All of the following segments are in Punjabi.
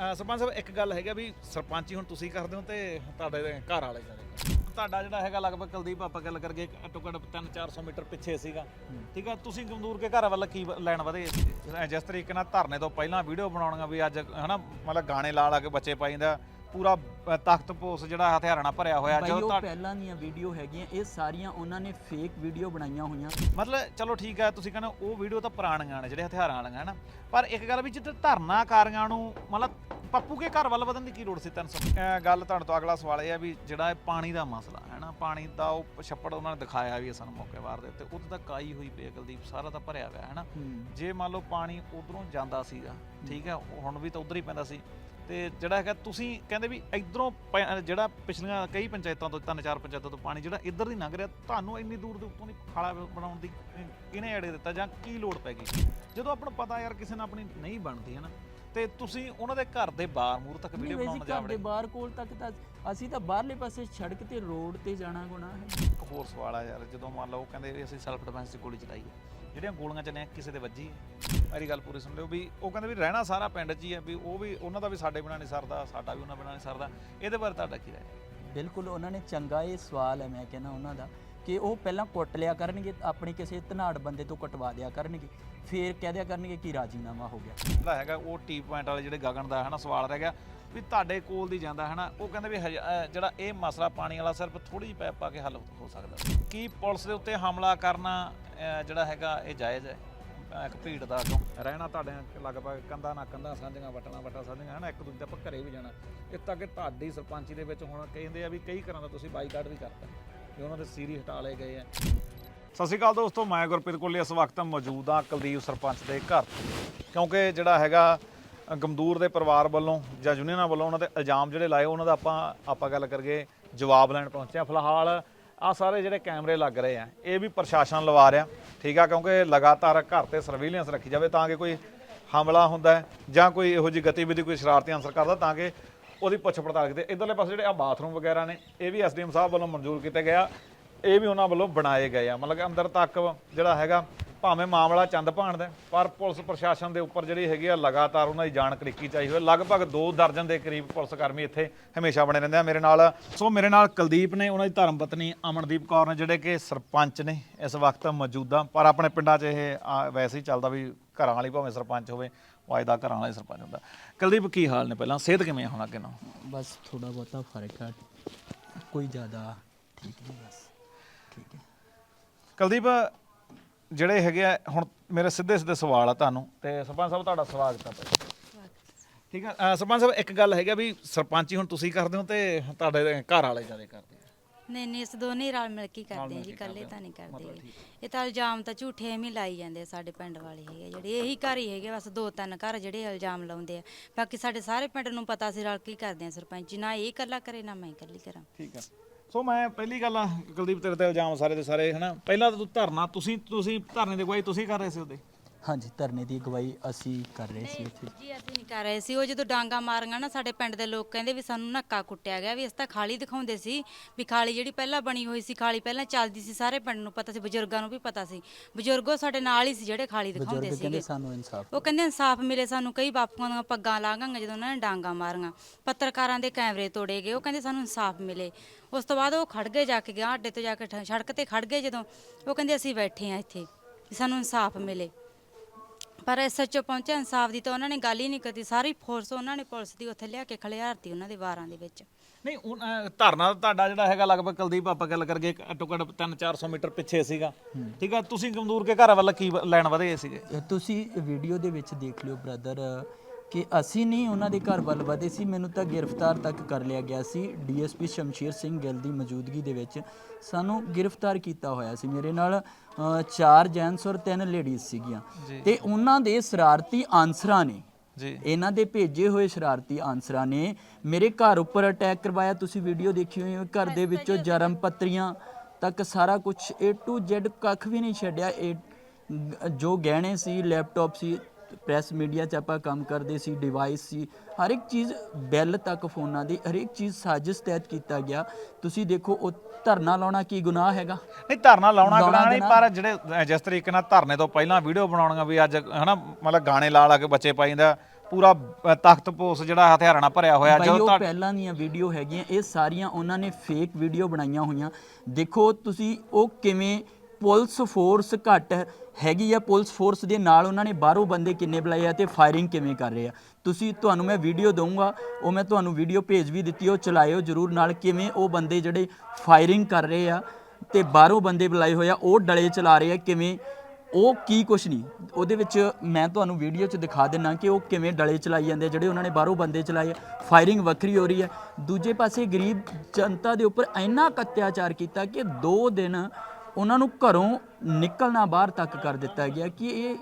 ਸਰਪੰਚ ਸਾਹਿਬ, ਇੱਕ ਗੱਲ ਹੈਗਾ ਵੀ ਸਰਪੰਚੀ ਹੁਣ ਤੁਸੀਂ ਕਰਦੇ ਹੋ ਤੇ ਤੁਹਾਡੇ ਘਰ ਵਾਲੇ ਕਰਦੇ ਤੁਹਾਡਾ ਜਿਹੜਾ ਹੈਗਾ ਲਗਭਗ ਕੁਲਦੀਪ, ਆਪਾਂ ਗੱਲ ਕਰਗੇ ਘੱਟੋ ਘੱਟ 3-400 ਮੀਟਰ ਪਿੱਛੇ ਸੀਗਾ। ਠੀਕ ਆ? ਤੁਸੀਂ ਗੰਦੂਰ ਕੇ ਘਰ ਵੱਲ ਕੀ ਲੈਣ ਵਧੇ? ਸੀਗੇ ਜਿਸ ਤਰੀਕੇ ਨਾਲ ਧਰਨੇ ਤੋਂ ਪਹਿਲਾਂ ਵੀਡੀਓ ਬਣਾਉਣੀਆਂ ਵੀ ਅੱਜ, ਹਨਾ, ਮਤਲਬ ਗਾਣੇ ਲਾ ਲਾ ਕੇ ਬੱਚੇ ਪਾਈਂਦਾ ਪੂਰਾ ਤਖਤ ਪੋਸ ਜਿਹੜਾ ਹਥਿਆਰਾਂ ਨਾਲ ਭਰਿਆ ਹੋਇਆ ਜਦੋਂ ਉਹ ਤੁਹਾ- ਪਹਿਲਾਂ ਦੀਆਂ ਵੀਡੀਓ ਹੈਗੀਆਂ ਇਹ ਸਾਰੀਆਂ ਉਹਨਾਂ ਨੇ ਫੇਕ ਵੀਡੀਓ ਬਣਾਈਆਂ ਹੋਈਆਂ। ਮਤਲਬ ਚਲੋ ਠੀਕ ਹੈ ਤੁਸੀਂ ਕਹਿੰਦੇ ਉਹ ਵੀਡੀਓ ਤਾਂ ਪੁਰਾਣੀਆਂ ਨੇ ਜਿਹੜੇ ਹਥਿਆਰਾਂ ਵਾਲੀਆਂ ਹਨ ਪਰ ਇੱਕ ਗੱਲ ਵੀ ਜਿੱਥੇ ਧਰਨਾਕਾਰੀਆਂ ਨੂੰ ਮਤਲਬ ਪੱਪੂ ਕੇ ਘਰ ਵੱਲ ਵਧਣ ਦੀ ਕੀ ਲੋੜ ਸੀ 300 ਅਹ ਗੱਲ ਤੁਹਾਡੇ ਤੋਂ ਅਗਲਾ ਸਵਾਲ ਇਹ ਹੈ ਵੀ ਜਿਹੜਾ ਇਹ ਪਾਣੀ ਦਾ ਮਸਲਾ ਹੈ ਨਾ? ਪਾਣੀ ਦਾ ਉਹ ਛੱਪੜ ਉਹਨਾਂ ਨੇ ਦਿਖਾਇਆ ਵੀ ਸਾਨੂੰ ਮੌਕੇ ਵਾਰ ਦੇ ਉੱਤੇ। ਉੱਥੇ ਤਾਂ ਕਾਈ ਹੋਈ ਪਈ ਹੈ ਕੁਲਦੀਪ ਸਾਰਾ ਤਾਂ ਭਰਿਆ ਹੋਇਆ ਹੈ ਨਾ? ਜੇ ਮੰਨ ਲਓ ਪਾਣੀ ਉਧਰੋਂ ਜਾਂਦਾ ਸੀਗਾ ਠੀਕ ਹੈ ਉਹ ਹੁਣ ਵੀ ਤਾਂ ਉਧਰ ਹੀ ਪੈਂਦਾ ਸੀ। ਤੇ ਜਿਹੜਾ ਹੈਗਾ ਤੁਸੀਂ ਕਹਿੰਦੇ ਵੀ ਇਧਰੋਂ ਜਿਹੜਾ ਪਿਛਲੀਆਂ ਕਈ ਪੰਚਾਇਤਾਂ ਤੋਂ ਤਿੰਨ ਚਾਰ ਪੰਚਾਇਤਾਂ ਤੋਂ ਪਾਣੀ ਜਿਹੜਾ ਇੱਧਰ ਦੀ ਲੰਘ ਰਿਹਾ ਤੁਹਾਨੂੰ ਇੰਨੀ ਦੂਰ ਦੇ ਉੱਤੋਂ ਦੀ ਖਾਲਾ ਬਣਾਉਣ ਦੀ ਕਿਹਨੇ ਅੜੇ ਦਿੱਤਾ ਜਾਂ ਕੀ ਲੋੜ ਪੈ ਗਈ? ਜਦੋਂ ਆਪਾਂ ਨੂੰ ਪਤਾ ਯਾਰ ਕਿਸੇ ਨਾਲ ਆਪਣੀ ਨਹੀਂ ਬਣਦੀ ਹੈ ਨਾ ਤੇ ਤੁਸੀਂ ਉਹਨਾਂ ਦੇ ਘਰ ਦੇ ਬਾਹਰ ਮੂਰ ਤੱਕ ਵੀਡੀਓ ਬਣਾਉਣ ਘਰ ਜਾਵੜੇ ਦੇ ਬਾਹਰ ਕੋਲ ਤੱਕ ਤਾਂ ਅਸੀਂ ਤਾਂ ਬਾਹਰਲੇ ਪਾਸੇ ਸੜਕ ਤੇ ਰੋਡ ਤੇ ਜਾਣਾ ਗੁਨਾਹ ਹੈ। ਇੱਕ ਹੋਰ ਸਵਾਲ ਆ ਯਾਰ ਜਦੋਂ ਮੰਨ ਲਓ ਕਹਿੰਦੇ ਅਸੀਂ ਸੈਲਫ ਡਿਫੈਂਸ 'ਚ ਗੋਲੀ ਚਲਾਈ ਹੈ। ਜਿਹੜੀਆਂ ਗੋਲੀਆਂ ਚੱਲੀਆਂ ਕਿਸੇ ਦੇ ਵੱਜੀ। ਹੈ ਮੇਰੀ ਗੱਲ ਪੂਰੀ ਸੁਣ ਲਿਓ ਵੀ ਉਹ ਕਹਿੰਦੇ ਵੀ ਰਹਿਣਾ ਸਾਰਾ ਪਿੰਡ 'ਚ ਹੀ ਹੈ ਵੀ ਉਹ ਵੀ ਉਹਨਾਂ ਦਾ ਵੀ ਸਾਡੇ ਬਿਨਾਂ ਨਹੀਂ ਸਰਦਾ ਸਾਡਾ ਵੀ ਉਹਨਾਂ ਬਿਨਾਂ ਨਹੀਂ ਸਰਦਾ। ਇਹਦੇ ਬਾਰੇ ਤੁਹਾਡਾ ਕੀ ਰਾਏ ਹੈ? ਬਿਲਕੁਲ ਉਹਨਾਂ ਨੇ ਚੰਗਾ ਇਹ ਸਵਾਲ ਹੈ ਮੈਂ ਕਹਿੰਦਾ ਉਹਨਾਂ ਦਾ ਕਿ ਉਹ ਪਹਿਲਾਂ ਕੁੱਟ ਲਿਆ ਕਰਨਗੇ ਆਪਣੀ ਕਿਸੇ ਧਨਾੜ ਬੰਦੇ ਤੋਂ ਕਟਵਾ ਦਿਆ ਕਰਨਗੇ ਫੇਰ ਕਹਿ ਦਿਆ ਕਰਨਗੇ ਕਿ ਰਾਜੀਨਾਮਾ ਹੋ ਗਿਆ। ਜਿਹੜਾ ਹੈਗਾ ਉਹ ਟੀ ਪੁਆਇੰਟ ਵਾਲੇ ਜਿਹੜੇ ਗਗਨ ਦਾ ਹੈ ਨਾ ਸਵਾਲ ਰਹਿ ਗਿਆ। ਵੀ ਤੁਹਾਡੇ ਕੋਲ ਦੀ ਜਾਂਦਾ ਹੈ ਨਾ ਉਹ ਕਹਿੰਦੇ ਵੀ ਹਜ- ਅਹ ਜਿਹੜਾ ਇਹ ਮਸਲਾ ਪਾਣੀ ਵਾਲਾ ਸਿਰਫ ਥੋੜੀ ਜਿਹੀ ਪੈਪ ਪਾ ਕੇ ਹੱਲ ਹੋ ਸਕਦਾ। ਕੀ ਪੁਲਿਸ ਦੇ ਉੱਤੇ ਹਮਲਾ ਕਰਨਾ ਅਹ ਜਿਹੜਾ ਹੈਗਾ ਇਹ ਜਾਇਜ਼ ਹੈ? ਅਹ ਇੱਕ ਭੀੜ ਦਾ ਕਿਉਂ ਰਹਿਣਾ ਤੁਹਾਡੇ ਲਗਭਗ ਕੰਧਾਂ ਨਾਲ ਕੰਧਾਂ ਸਾਂਝੀਆਂ ਵਟਣਾ ਵਟਾ ਸਾਂਝੀਆਂ ਹੈ ਨਾ? ਇੱਕ ਦੂਜੇ ਦੇ ਆਪਾਂ ਘਰੇ ਵੀ ਜਾਣਾ। ਇਸ ਤੱਕ ਤੁਹਾਡੀ ਸਰਪੰਚੀ ਦੇ ਵਿੱਚ ਹੁਣ ਕਹਿੰਦੇ ਆ ਵੀ ਕਈ ਘਰਾਂ ਦਾ ਤੁਸੀਂ ਬਾਈਕਾਟ ਵੀ ਕਰਤਾ ਵੀ ਉਹਨਾਂ ਦੇ ਸੀਰੀ ਹਟਾ ਲਏ ਗਏ ਆ। ਸਤਿ ਸ਼੍ਰੀ ਅਕਾਲ ਦੋਸਤੋ ਮੈਂ ਗੁਰਪ੍ਰੀਤ ਕੋਲੀ ਇਸ ਵਕਤ ਮੌਜੂਦ ਹਾਂ ਕੁਲਦੀਪ ਸਰਪੰਚ ਦੇ ਘਰ। ਕਿਉਂਕਿ ਜਿਹੜਾ ਹੈਗਾ ਗਮਦੂਰ ਦੇ ਪਰਿਵਾਰ ਵੱਲੋਂ ਜਾਂ ਯੂਨੀਅਨਾਂ ਵੱਲੋਂ ਉਹਨਾਂ ਦੇ ਇਲਜ਼ਾਮ ਜਿਹੜੇ ਲਾਏ, ਉਹਨਾਂ ਦਾ ਆਪਾਂ ਆਪਾਂ ਗੱਲ ਕਰਗੇ ਜਵਾਬ ਲੈਣ ਪਹੁੰਚੇ ਹਾਂ। ਫਿਲਹਾਲ ਆ ਸਾਰੇ ਜਿਹੜੇ ਕੈਮਰੇ ਲੱਗ ਰਹੇ ਆ, ਇਹ ਵੀ ਪ੍ਰਸ਼ਾਸਨ ਲਵਾ ਰਿਹਾ, ਠੀਕ ਆ, ਕਿਉਂਕਿ ਲਗਾਤਾਰ ਘਰ ਤੇ ਸਰਵੇਲੈਂਸ ਰੱਖੀ ਜਾਵੇ ਤਾਂ ਕਿ ਕੋਈ ਹਮਲਾ ਹੁੰਦਾ ਹੈ ਜਾਂ ਕੋਈ ਇਹੋ ਜਿਹੀ ਗਤੀਵਿਧੀ ਕੋਈ ਸ਼ਰਾਰਤੀ ਅਨਸਰ ਕਰਦਾ ਤਾਂ ਕਿ ਉਹਦੀ ਪੁੱਛ ਪੜਤਾਲ ਕੀਤੀ। ਇਧਰਲੇ ਪਾਸੇ ਜਿਹੜੇ ਆ ਬਾਥਰੂਮ ਵਗੈਰਾ ਨੇ, ਇਹ ਵੀ ਐਸਡੀਐਮ ਸਾਹਿਬ ਵੱਲੋਂ ਮਨਜ਼ੂਰ ਕੀਤੇ ਗਿਆ ਇਹ ਵੀ ਉਹਨਾਂ ਵੱਲੋਂ ਬਣਾਏ ਗਏ ਆ। ਮਤਲਬ ਕਿ ਅੰਦਰ ਤੱਕ ਜਿਹੜਾ ਹੈਗਾ ਭਾਵੇਂ ਮਾਮਲਾ ਚੰਦ ਭਾਣ ਦਾ ਪਰ ਪੁਲਿਸ ਪ੍ਰਸ਼ਾਸਨ ਦੇ ਉੱਪਰ ਜਿਹੜੀ ਹੈਗੀ ਆ ਲਗਾਤਾਰ ਉਹਨਾਂ ਦੀ ਜਾਣ ਕਰੀਕੀ ਚਾਹੀ ਹੋਈ। ਲਗਭਗ 2 ਦਰਜਨ ਦੇ ਕਰੀਬ ਪੁਲਿਸ ਕਰਮੀ ਇੱਥੇ ਹਮੇਸ਼ਾ ਬਣੇ ਰਹਿੰਦੇ ਆ ਮੇਰੇ ਨਾਲ। ਸੋ ਮੇਰੇ ਨਾਲ ਕੁਲਦੀਪ ਨੇ ਉਹਨਾਂ ਦੀ ਧਰਮ ਪਤਨੀ ਅਮਨਦੀਪ ਕੌਰ ਨੇ ਜਿਹੜੇ ਕਿ ਸਰਪੰਚ ਨੇ ਇਸ ਵਕਤ ਮੌਜੂਦਾ ਪਰ ਆਪਣੇ ਪਿੰਡਾਂ 'ਚ ਇਹ ਆ, ਵੈਸੇ ਹੀ ਚੱਲਦਾ ਵੀ ਘਰਾਂ ਵਾਲੀ ਭਾਵੇਂ ਸਰਪੰਚ ਹੋਵੇ ਵਾਇਦਾ ਘਰਾਂ ਵਾਲਾ ਸਰਪੰਚ ਹੁੰਦਾ। ਕੁਲਦੀਪ ਕੀ ਹਾਲ ਨੇ ਪਹਿਲਾਂ? ਸਿਹਤ ਕਿਵੇਂ ਆ ਹੁਣ ਅੱਗੇ ਨਾਲ? ਬਸ ਥੋੜਾ ਬਹੁਤਾ ਫ਼ਰਕ ਹੈ ਕੋਈ ਜ਼ਿਆਦਾ ਠੀਕ ਨਹੀਂ ਬਸ ਠੀਕ ਹੈ। ਕੁਲਦੀਪ ਜਿਹੜੇ ਹੈਗੇ ਆ ਹੁਣ ਮੇਰੇ ਸਿੱਧੇ ਸਿੱਧੇ ਸਵਾਲ ਆ ਤੁਹਾਨੂੰ ਤੇ ਸਰਪੰਚ ਸਾਹਿਬ ਤੁਹਾਡਾ ਸਵਾਗਤ ਹੈ ਪਹਿਲਾਂ ਠੀਕ ਆ ਅ, ਸਰਪੰਚ ਸਾਹਿਬ ਇੱਕ ਗੱਲ ਹੈਗਾ ਵੀ ਸਰਪੰਚੀ ਹੁਣ ਤੁਸੀਂ ਕਰਦੇ ਹੋ ਤੇ ਤੁਹਾਡੇ ਘਰ ਵਾਲੇ ਜ਼ਿਆਦਾ ਕਰਦੇ ਆ। ਨਹੀਂ ਨਹੀਂ ਇਸ ਦੋਨੇ ਹੀ ਰਲ ਮਿਲ ਕੇ ਹੀ ਕਰਦੇ ਆ ਜੀ ਇਕੱਲੇ ਤਾਂ ਨਹੀਂ ਕਰਦੇ ਗੇ। ਇਹ ਤਾਂ ਇਲਜ਼ਾਮ ਤਾਂ ਝੂਠੇ ਐਵੇਂ ਹੀ ਲਾਈ ਜਾਂਦੇ ਆ ਸਾਡੇ ਪਿੰਡ ਵਾਲੇ ਹੈਗੇ ਜਿਹੜੇ ਇਹੀ ਘਰ ਹੀ ਹੈਗੇ ਬਸ ਦੋ ਤਿੰਨ ਘਰ ਜਿਹੜੇ ਇਲਜ਼ਾਮ ਲਾਉਂਦੇ ਆ। ਬਾਕੀ ਸਾਡੇ ਸਾਰੇ ਪਿੰਡ ਨੂੰ ਪਤਾ ਸੀ ਰਲ ਕੇ ਹੀ ਕਰਦੇ ਆ ਸਰਪੰਚ ਨਾ ਇਹ ਇਕੱਲਾ ਕਰੇ ਨਾ ਮੈਂ ਇਕੱਲੀ ਕਰਾਂ। ਠੀਕ ਆ। ਸੋ ਮੈਂ ਪਹਿਲੀ ਗੱਲ ਆ, ਕੁਲਦੀਪ, ਤੇਰੇ ਤੇ ਇਲਜ਼ਾਮ ਸਾਰੇ ਦੇ ਸਾਰੇ, ਹਨਾ? ਪਹਿਲਾਂ ਤਾਂ ਤੂੰ ਧਰਨਾ, ਤੁਸੀਂ ਤੁਸੀਂ ਧਰਨੇ ਦੀ ਅਗਵਾਈ ਤੁਸੀਂ ਕਰ ਰਹੇ ਸੀ ਉਹਦੇ। ਹਾਂਜੀ ਧਰਨੇ ਦੀ ਅਗਵਾਈ ਅਸੀਂ ਕਰ ਰਹੇ ਸੀ ਇੱਥੇ। ਜੀ ਅਸੀਂ ਨਹੀਂ ਕਰ ਰਹੇ ਸੀ। ਉਹ ਜਦੋਂ ਡਾਂਗਾ ਮਾਰੀਆਂ ਨਾ ਸਾਡੇ ਪਿੰਡ ਦੇ ਲੋਕ ਕਹਿੰਦੇ ਵੀ ਸਾਨੂੰ ਨੱਕਾ ਕੁੱਟਿਆ ਗਿਆ ਵੀ ਇਸ ਤਾਂ ਖਾਲੀ ਦਿਖਾਉਂਦੇ ਸੀ ਵੀ ਖਾਲੀ ਜਿਹੜੀ ਪਹਿਲਾਂ ਬਣੀ ਹੋਈ ਸੀ ਖਾਲੀ ਪਹਿਲਾਂ ਚੱਲਦੀ ਸੀ ਸਾਰੇ ਪਿੰਡ ਨੂੰ ਪਤਾ ਸੀ ਬਜ਼ੁਰਗਾਂ ਨੂੰ ਵੀ ਪਤਾ ਸੀ। ਬਜ਼ੁਰਗੋ ਸਾਡੇ ਨਾਲ ਹੀ ਸੀ ਜਿਹੜੇ ਖਾਲੀ ਦਿਖਾਉਂਦੇ ਬਜ਼ੁਰਗ ਕਹਿੰਦੇ ਸੀਗੇ। ਸਾਨੂੰ ਇਨਸਾਫ ਉਹ ਕਹਿੰਦੇ ਇਨਸਾਫ ਮਿਲੇ ਸਾਨੂੰ ਕਈ ਬਾਪੂਆਂ ਦੀਆਂ ਪੱਗਾਂ ਲਾਗਾਂਗੇ ਜਦੋਂ ਉਹਨਾਂ ਨੇ ਡਾਂਗਾ ਮਾਰੀਆਂ ਪੱਤਰਕਾਰਾਂ ਦੇ ਕੈਮਰੇ ਤੋੜੇ ਗਏ ਉਹ ਕਹਿੰਦੇ ਸਾਨੂੰ ਇਨਸਾਫ ਮਿਲੇ। ਉਸ ਤੋਂ ਬਾਅਦ ਉਹ ਖੜ ਗਏ ਜਾ ਕੇ ਅੱਡੇ ਤੋਂ ਜਾ ਕੇ ਠ- ਸੜਕ ਤੇ ਖੜ ਗਏ ਜਦੋਂ ਉਹ ਕਹਿੰਦੇ ਅਸੀਂ ਬੈਠੇ ਆ ਇੱਥੇ ਵੀ ਸਾਨੂੰ ਇਨਸਾਫ ਮਿਲੇ। ਪਰ ਐਸਐਚਓ ਪਹੁੰਚਿਆ ਇਨਸਾਫ ਦੀ ਤਾਂ ਉਹਨਾਂ ਨੇ ਗੱਲ ਹੀ ਨਹੀਂ ਕੀਤੀ। ਸਾਰੀ ਫੋਰਸ ਉਹਨਾਂ ਨੇ ਪੁਲਿਸ ਦੀ ਉੱਥੇ ਲਿਆ ਕੇ ਖਲਿਆਰਤੀ ਉਹਨਾਂ ਦੇ ਵਾਰਾਂ ਦੇ ਵਿੱਚ। ਨਹੀਂ ਉਹ, ਅ, ਧਰਨਾ ਤੁਹਾਡਾ ਜਿਹੜਾ ਹੈਗਾ ਲਗਭਗ ਕੁਲਦੀਪ ਆਪਾਂ ਗੱਲ ਕਰਗੇ ਘੱਟੋ ਘੱਟ 3-400 ਮੀਟਰ ਪਿੱਛੇ ਸੀਗਾ। ਠੀਕ ਆ? ਤੁਸੀਂ ਗਮਦੂਰ ਕੇ ਘਰ ਵੱਲ ਕੀ ਲੈਣ ਵਧੇ ਸੀਗੇ? ਤੁਸੀਂ ਵੀਡੀਓ ਦੇ ਵਿੱਚ ਦੇਖ ਲਿਓ ਬ੍ਰਦਰ ਕਿ ਅਸੀਂ ਨਹੀਂ ਉਹਨਾਂ ਦੇ ਘਰ ਵੱਲ ਵਧੇ ਸੀ ਮੈਨੂੰ ਤਾਂ ਗ੍ਰਿਫਤਾਰ ਤੱਕ ਕਰ ਲਿਆ ਗਿਆ ਸੀ। ਡੀਐਸਪੀ ਸ਼ਮਸ਼ੀਰ ਸਿੰਘ ਗਿੱਲ ਦੀ ਮੌਜੂਦਗੀ ਦੇ ਵਿੱਚ ਸਾਨੂੰ ਗ੍ਰਿਫਤਾਰ ਕੀਤਾ ਹੋਇਆ ਸੀ। ਮੇਰੇ ਨਾਲ ਚਾਰ ਜੈਂਟਸ ਔਰ ਤਿੰਨ ਲੇਡੀਜ਼ ਸੀਗੀਆਂ। ਤੇ ਉਹਨਾਂ ਦੇ ਸ਼ਰਾਰਤੀ ਆਨਸਰਾਂ ਨੇ ਜੀ। ਇਹਨਾਂ ਦੇ ਭੇਜੇ ਹੋਏ ਸ਼ਰਾਰਤੀ ਆਨਸਰਾਂ ਨੇ ਮੇਰੇ ਘਰ ਉੱਪਰ ਅਟੈਕ ਕਰਵਾਇਆ। ਤੁਸੀਂ ਵੀਡੀਓ ਦੇਖੀ ਹੋਈ ਹੈ ਘਰ ਦੇ ਵਿੱਚੋਂ ਜਰਮ ਪੱਤਰੀਆਂ ਤੱਕ ਸਾਰਾ ਕੁਝ A to Z ਕੱਖ ਵੀ ਨਹੀਂ ਛੱਡਿਆ। ਜੋ ਗਹਿਣੇ ਸੀ ਲੈਪਟਾਪ ਸੀ ਪ੍ਰੈਸ ਮੀਡੀਆ 'ਚ ਆਪਾਂ ਕੰਮ ਕਰਦੇ ਸੀ ਡਿਵਾਈਸ ਸੀ ਹਰ ਇੱਕ ਚੀਜ਼ ਬੈਲ ਤੱਕ ਫੋਨਾਂ ਦੀ ਹਰ ਇੱਕ ਚੀਜ਼ ਸਾਜ਼ਿਸ਼ ਤਹਿਤ ਕੀਤਾ ਗਿਆ। ਤੁਸੀਂ ਦੇਖੋ ਉਹ ਧਰਨਾ ਲਾਉਣਾ ਕੀ ਗੁਨਾਹ ਹੈਗਾ? ਨਹੀਂ ਧਰਨਾ ਲਾਉਣਾ ਗਣਾ ਨਹੀਂ। ਪਰ ਜਿਹੜੇ ਜਿਸ ਤਰੀਕੇ ਨਾਲ ਧਰਨੇ ਤੋਂ ਪਹਿਲਾਂ ਵੀਡੀਓ ਬਣਾਉਣੀਆਂ ਵੀ ਅੱਜ ਹਨਾ ਮਤਲਬ ਗਾਣੇ ਲਾ ਲਾ ਕੇ ਬੱਚੇ ਪਾਈਂਦਾ ਪੂਰਾ ਅ, ਤਖਤ ਪੋਸ ਜਿਹੜਾ ਹਥਿਆਰਾਂ ਨਾਲ ਭਰਿਆ ਹੋਇਆ ਜਦੋਂ ਤੁਹਾ- ਪਹਿਲਾਂ ਦੀਆਂ ਵੀਡੀਓ ਹੈਗੀਆਂ ਇਹ ਸਾਰੀਆਂ ਉਹਨਾਂ ਨੇ ਫੇਕ ਵੀਡੀਓ ਬਣਾਈਆਂ ਹੋਈਆਂ। ਦੇਖੋ ਤੁਸੀਂ ਉਹ ਕਿਵੇਂ ਪੁਲਿਸ ਫੋਰਸ ਘੱਟ ਹੈਗੀ ਆ ਪੁਲਿਸ ਫੋਰਸ ਦੇ ਨਾਲ ਉਹਨਾਂ ਨੇ ਬਾਹਰੋਂ ਬੰਦੇ ਕਿੰਨੇ ਬੁਲਾਏ ਆ ਤੇ ਫਾਇਰਿੰਗ ਕਿਵੇਂ ਕਰ ਰਹੇ ਆ। ਤੁਸੀਂ ਤੁਹਾਨੂੰ ਮੈਂ ਵੀਡੀਓ ਦਊਂਗਾ ਉਹ ਮੈਂ ਤੁਹਾਨੂੰ ਵੀਡੀਓ ਭੇਜ ਵੀ ਦਿੱਤੀ ਉਹ ਚਲਾਇਓ ਜਰੂਰ ਨਾਲ ਕਿਵੇਂ ਉਹ ਬੰਦੇ ਜਿਹੜੇ ਫਾਇਰਿੰਗ ਕਰ ਰਹੇ ਆ ਤੇ ਬਾਹਰੋਂ ਬੰਦੇ ਬੁਲਾਏ ਹੋਏ ਆ ਉਹ ਡਲੇ ਚਲਾ ਰਹੇ ਆ ਕਿਵੇਂ ਉਹ ਕੀ ਕੁਛ ਨਹੀਂ। ਉਹਦੇ ਵਿੱਚ ਮੈਂ ਤੁਹਾਨੂੰ ਵੀਡੀਓ 'ਚ ਦਿਖਾ ਦਿੰਨਾ ਕਿ ਉਹ ਕਿਵੇਂ ਡਲੇ ਚਲਾਈ ਜਾਂਦੇ ਆ, ਜਿਹੜੇ ਉਹਨਾਂ ਨੇ ਬਾਹਰੋਂ ਬੰਦੇ ਚਲਾਏ ਫਾਇਰਿੰਗ ਵੱਖਰੀ ਹੋ ਰਹੀ ਹੈ ਦੂਜੇ ਪਾਸੇ ਗਰੀਬ ਜਨਤਾ ਦੇ ਉੱਪਰ ਇੰਨਾ ਕੁ ਅਤਿਆਚਾਰ ਕੀਤਾ ਕਿ 2 ਦਿਨ ਉਹਨਾਂ ਨੂੰ ਘਰੋਂ ਨਿਕਲਣਾ ਬਾਹਰ ਤੱਕ ਕਰ ਦਿੱਤਾ ਗਿਆ ਕਿ ਇਹ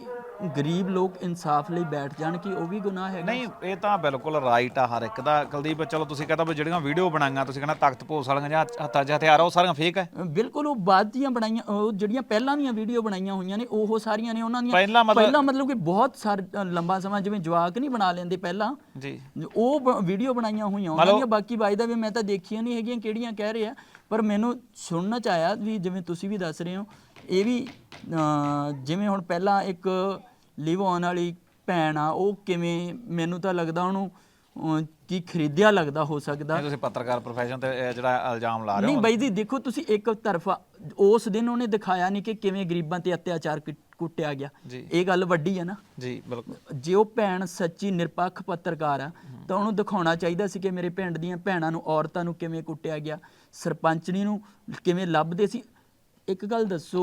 ਗਰੀਬ ਲੋਕ ਇਨਸਾਫ ਲਈ ਬੈਠ ਜਾਣ ਕਿ ਉਹ ਵੀ ਗੁਨਾਹ ਹੈਗਾ? ਨਹੀਂ ਇਹ ਤਾਂ ਬਿਲਕੁਲ ਰਾਈਟ ਆ ਹਰ ਇੱਕ ਦਾ। ਕੁਲਦੀਪ ਚਲੋ ਤੁਸੀਂ ਕਹਤਾ ਵੀ ਜਿਹੜੀਆਂ ਵੀਡੀਓ ਬਣਾਈਆਂ ਤੁਸੀਂ ਕਹਿੰਦਾ ਤਖਤ ਪੋਸ ਵਾਲੀਆਂ ਜਾਂ ਹੱਥਾਂ 'ਚ ਹਥਿਆਰ ਆ ਉਹ ਸਾਰੀਆਂ ਫੇਕ ਹੈ ਬਿਲਕੁਲ ਉਹ ਬਾਅਦ ਦੀਆਂ ਬਣਾਈਆਂ ਉਹ ਜਿਹੜੀਆਂ ਪਹਿਲਾਂ ਦੀਆਂ ਵੀਡੀਓ ਬਣਾਈਆਂ ਹੋਈਆਂ ਨੇ ਉਹ ਸਾਰੀਆਂ ਨੇ ਉਹਨਾਂ ਦੀਆਂ। ਪਹਿਲਾਂ ਮਤਲਬ- ਪਹਿਲਾਂ ਮਤਲਬ ਕਿ ਬਹੁਤ ਸਾਰ ਲੰਬਾ ਸਮਾਂ ਜਿਵੇਂ ਜਵਾਕ ਨਹੀਂ ਬਣਾ ਲੈਂਦੇ ਪਹਿਲਾਂ। ਜੀ। ਉਹ ਬ- ਵੀਡੀਓ ਬਣਾਈਆਂ ਹੋਈਆਂ ਉਹਨਾਂ ਦੀਆਂ। ਬਾਕੀ ਬਾਈ ਦਾ ਵੀ ਮੈਂ ਤਾਂ ਦੇਖੀਆਂ ਨਹੀਂ ਹੈਗੀਆਂ ਕਿਹੜੀਆਂ ਕਹਿ ਰਹੇ ਆ ਪਰ ਮੈਨੂੰ ਸੁਣਨ ਚ ਆਇਆ ਵੀ ਜਿਵੇਂ ਤੁਸੀਂ ਵੀ ਦੱਸ ਰਹੇ ਹੋ ਇਹ ਵੀ ਜਿਵੇਂ ਹੁਣ ਪਹਿਲਾਂ ਇੱਕ ਲਿਵ ਆਨ ਵਾਲੀ ਭੈਣ ਆ ਉਹ ਕਿਵੇਂ ਮੈਨੂੰ ਤਾਂ ਲੱਗਦਾ ਉਹਨੂੰ ਕੀ ਖਰੀਦਿਆ ਲੱਗਦਾ ਹੋ ਸਕਦਾ। ਨਹੀਂ ਤੁਸੀਂ ਪੱਤਰਕਾਰ ਪ੍ਰੋਫੈਸ਼ਨ ਤੇ ਇਹ ਜਿਹੜਾ ਇਲਜ਼ਾਮ ਲਾ ਰਹੇ ਨਹੀਂ ਹੋ ਬਾਈ ਜੀ ਦੇਖੋ ਤੁਸੀਂ ਇੱਕ ਤਰਫਾ ਉਸ ਦਿਨ ਉਹਨੇ ਦਿਖਾਇਆ ਨਹੀਂ ਕਿ ਕਿਵੇਂ ਗਰੀਬਾਂ ਤੇ ਅਤਿਆਚਾਰ ਕੁੱਟਿਆ ਗਿਆ। ਇਹ ਗੱਲ ਵੱਡੀ ਹੈ ਨਾ। ਜੀ ਬਿਲਕੁਲ। ਜੇ ਉਹ ਭੈਣ ਸੱਚੀ ਨਿਰਪੱਖ ਪੱਤਰਕਾਰ ਆ ਤਾਂ ਉਹਨੂੰ ਦਿਖਾਉਣਾ ਚਾਹੀਦਾ ਸੀ ਕਿ ਮੇਰੇ ਪਿੰਡ ਦੀਆਂ ਭੈਣਾਂ ਨੂੰ ਔਰਤਾਂ ਨੂੰ ਕਿਵੇਂ ਕੁੱਟਿਆ ਗਿਆ। ਸਰਪੰਚਣੀ ਨੂੰ ਕਿਵੇਂ ਲੱਭਦੇ ਸੀ। ਇੱਕ ਗੱਲ ਦੱਸੋ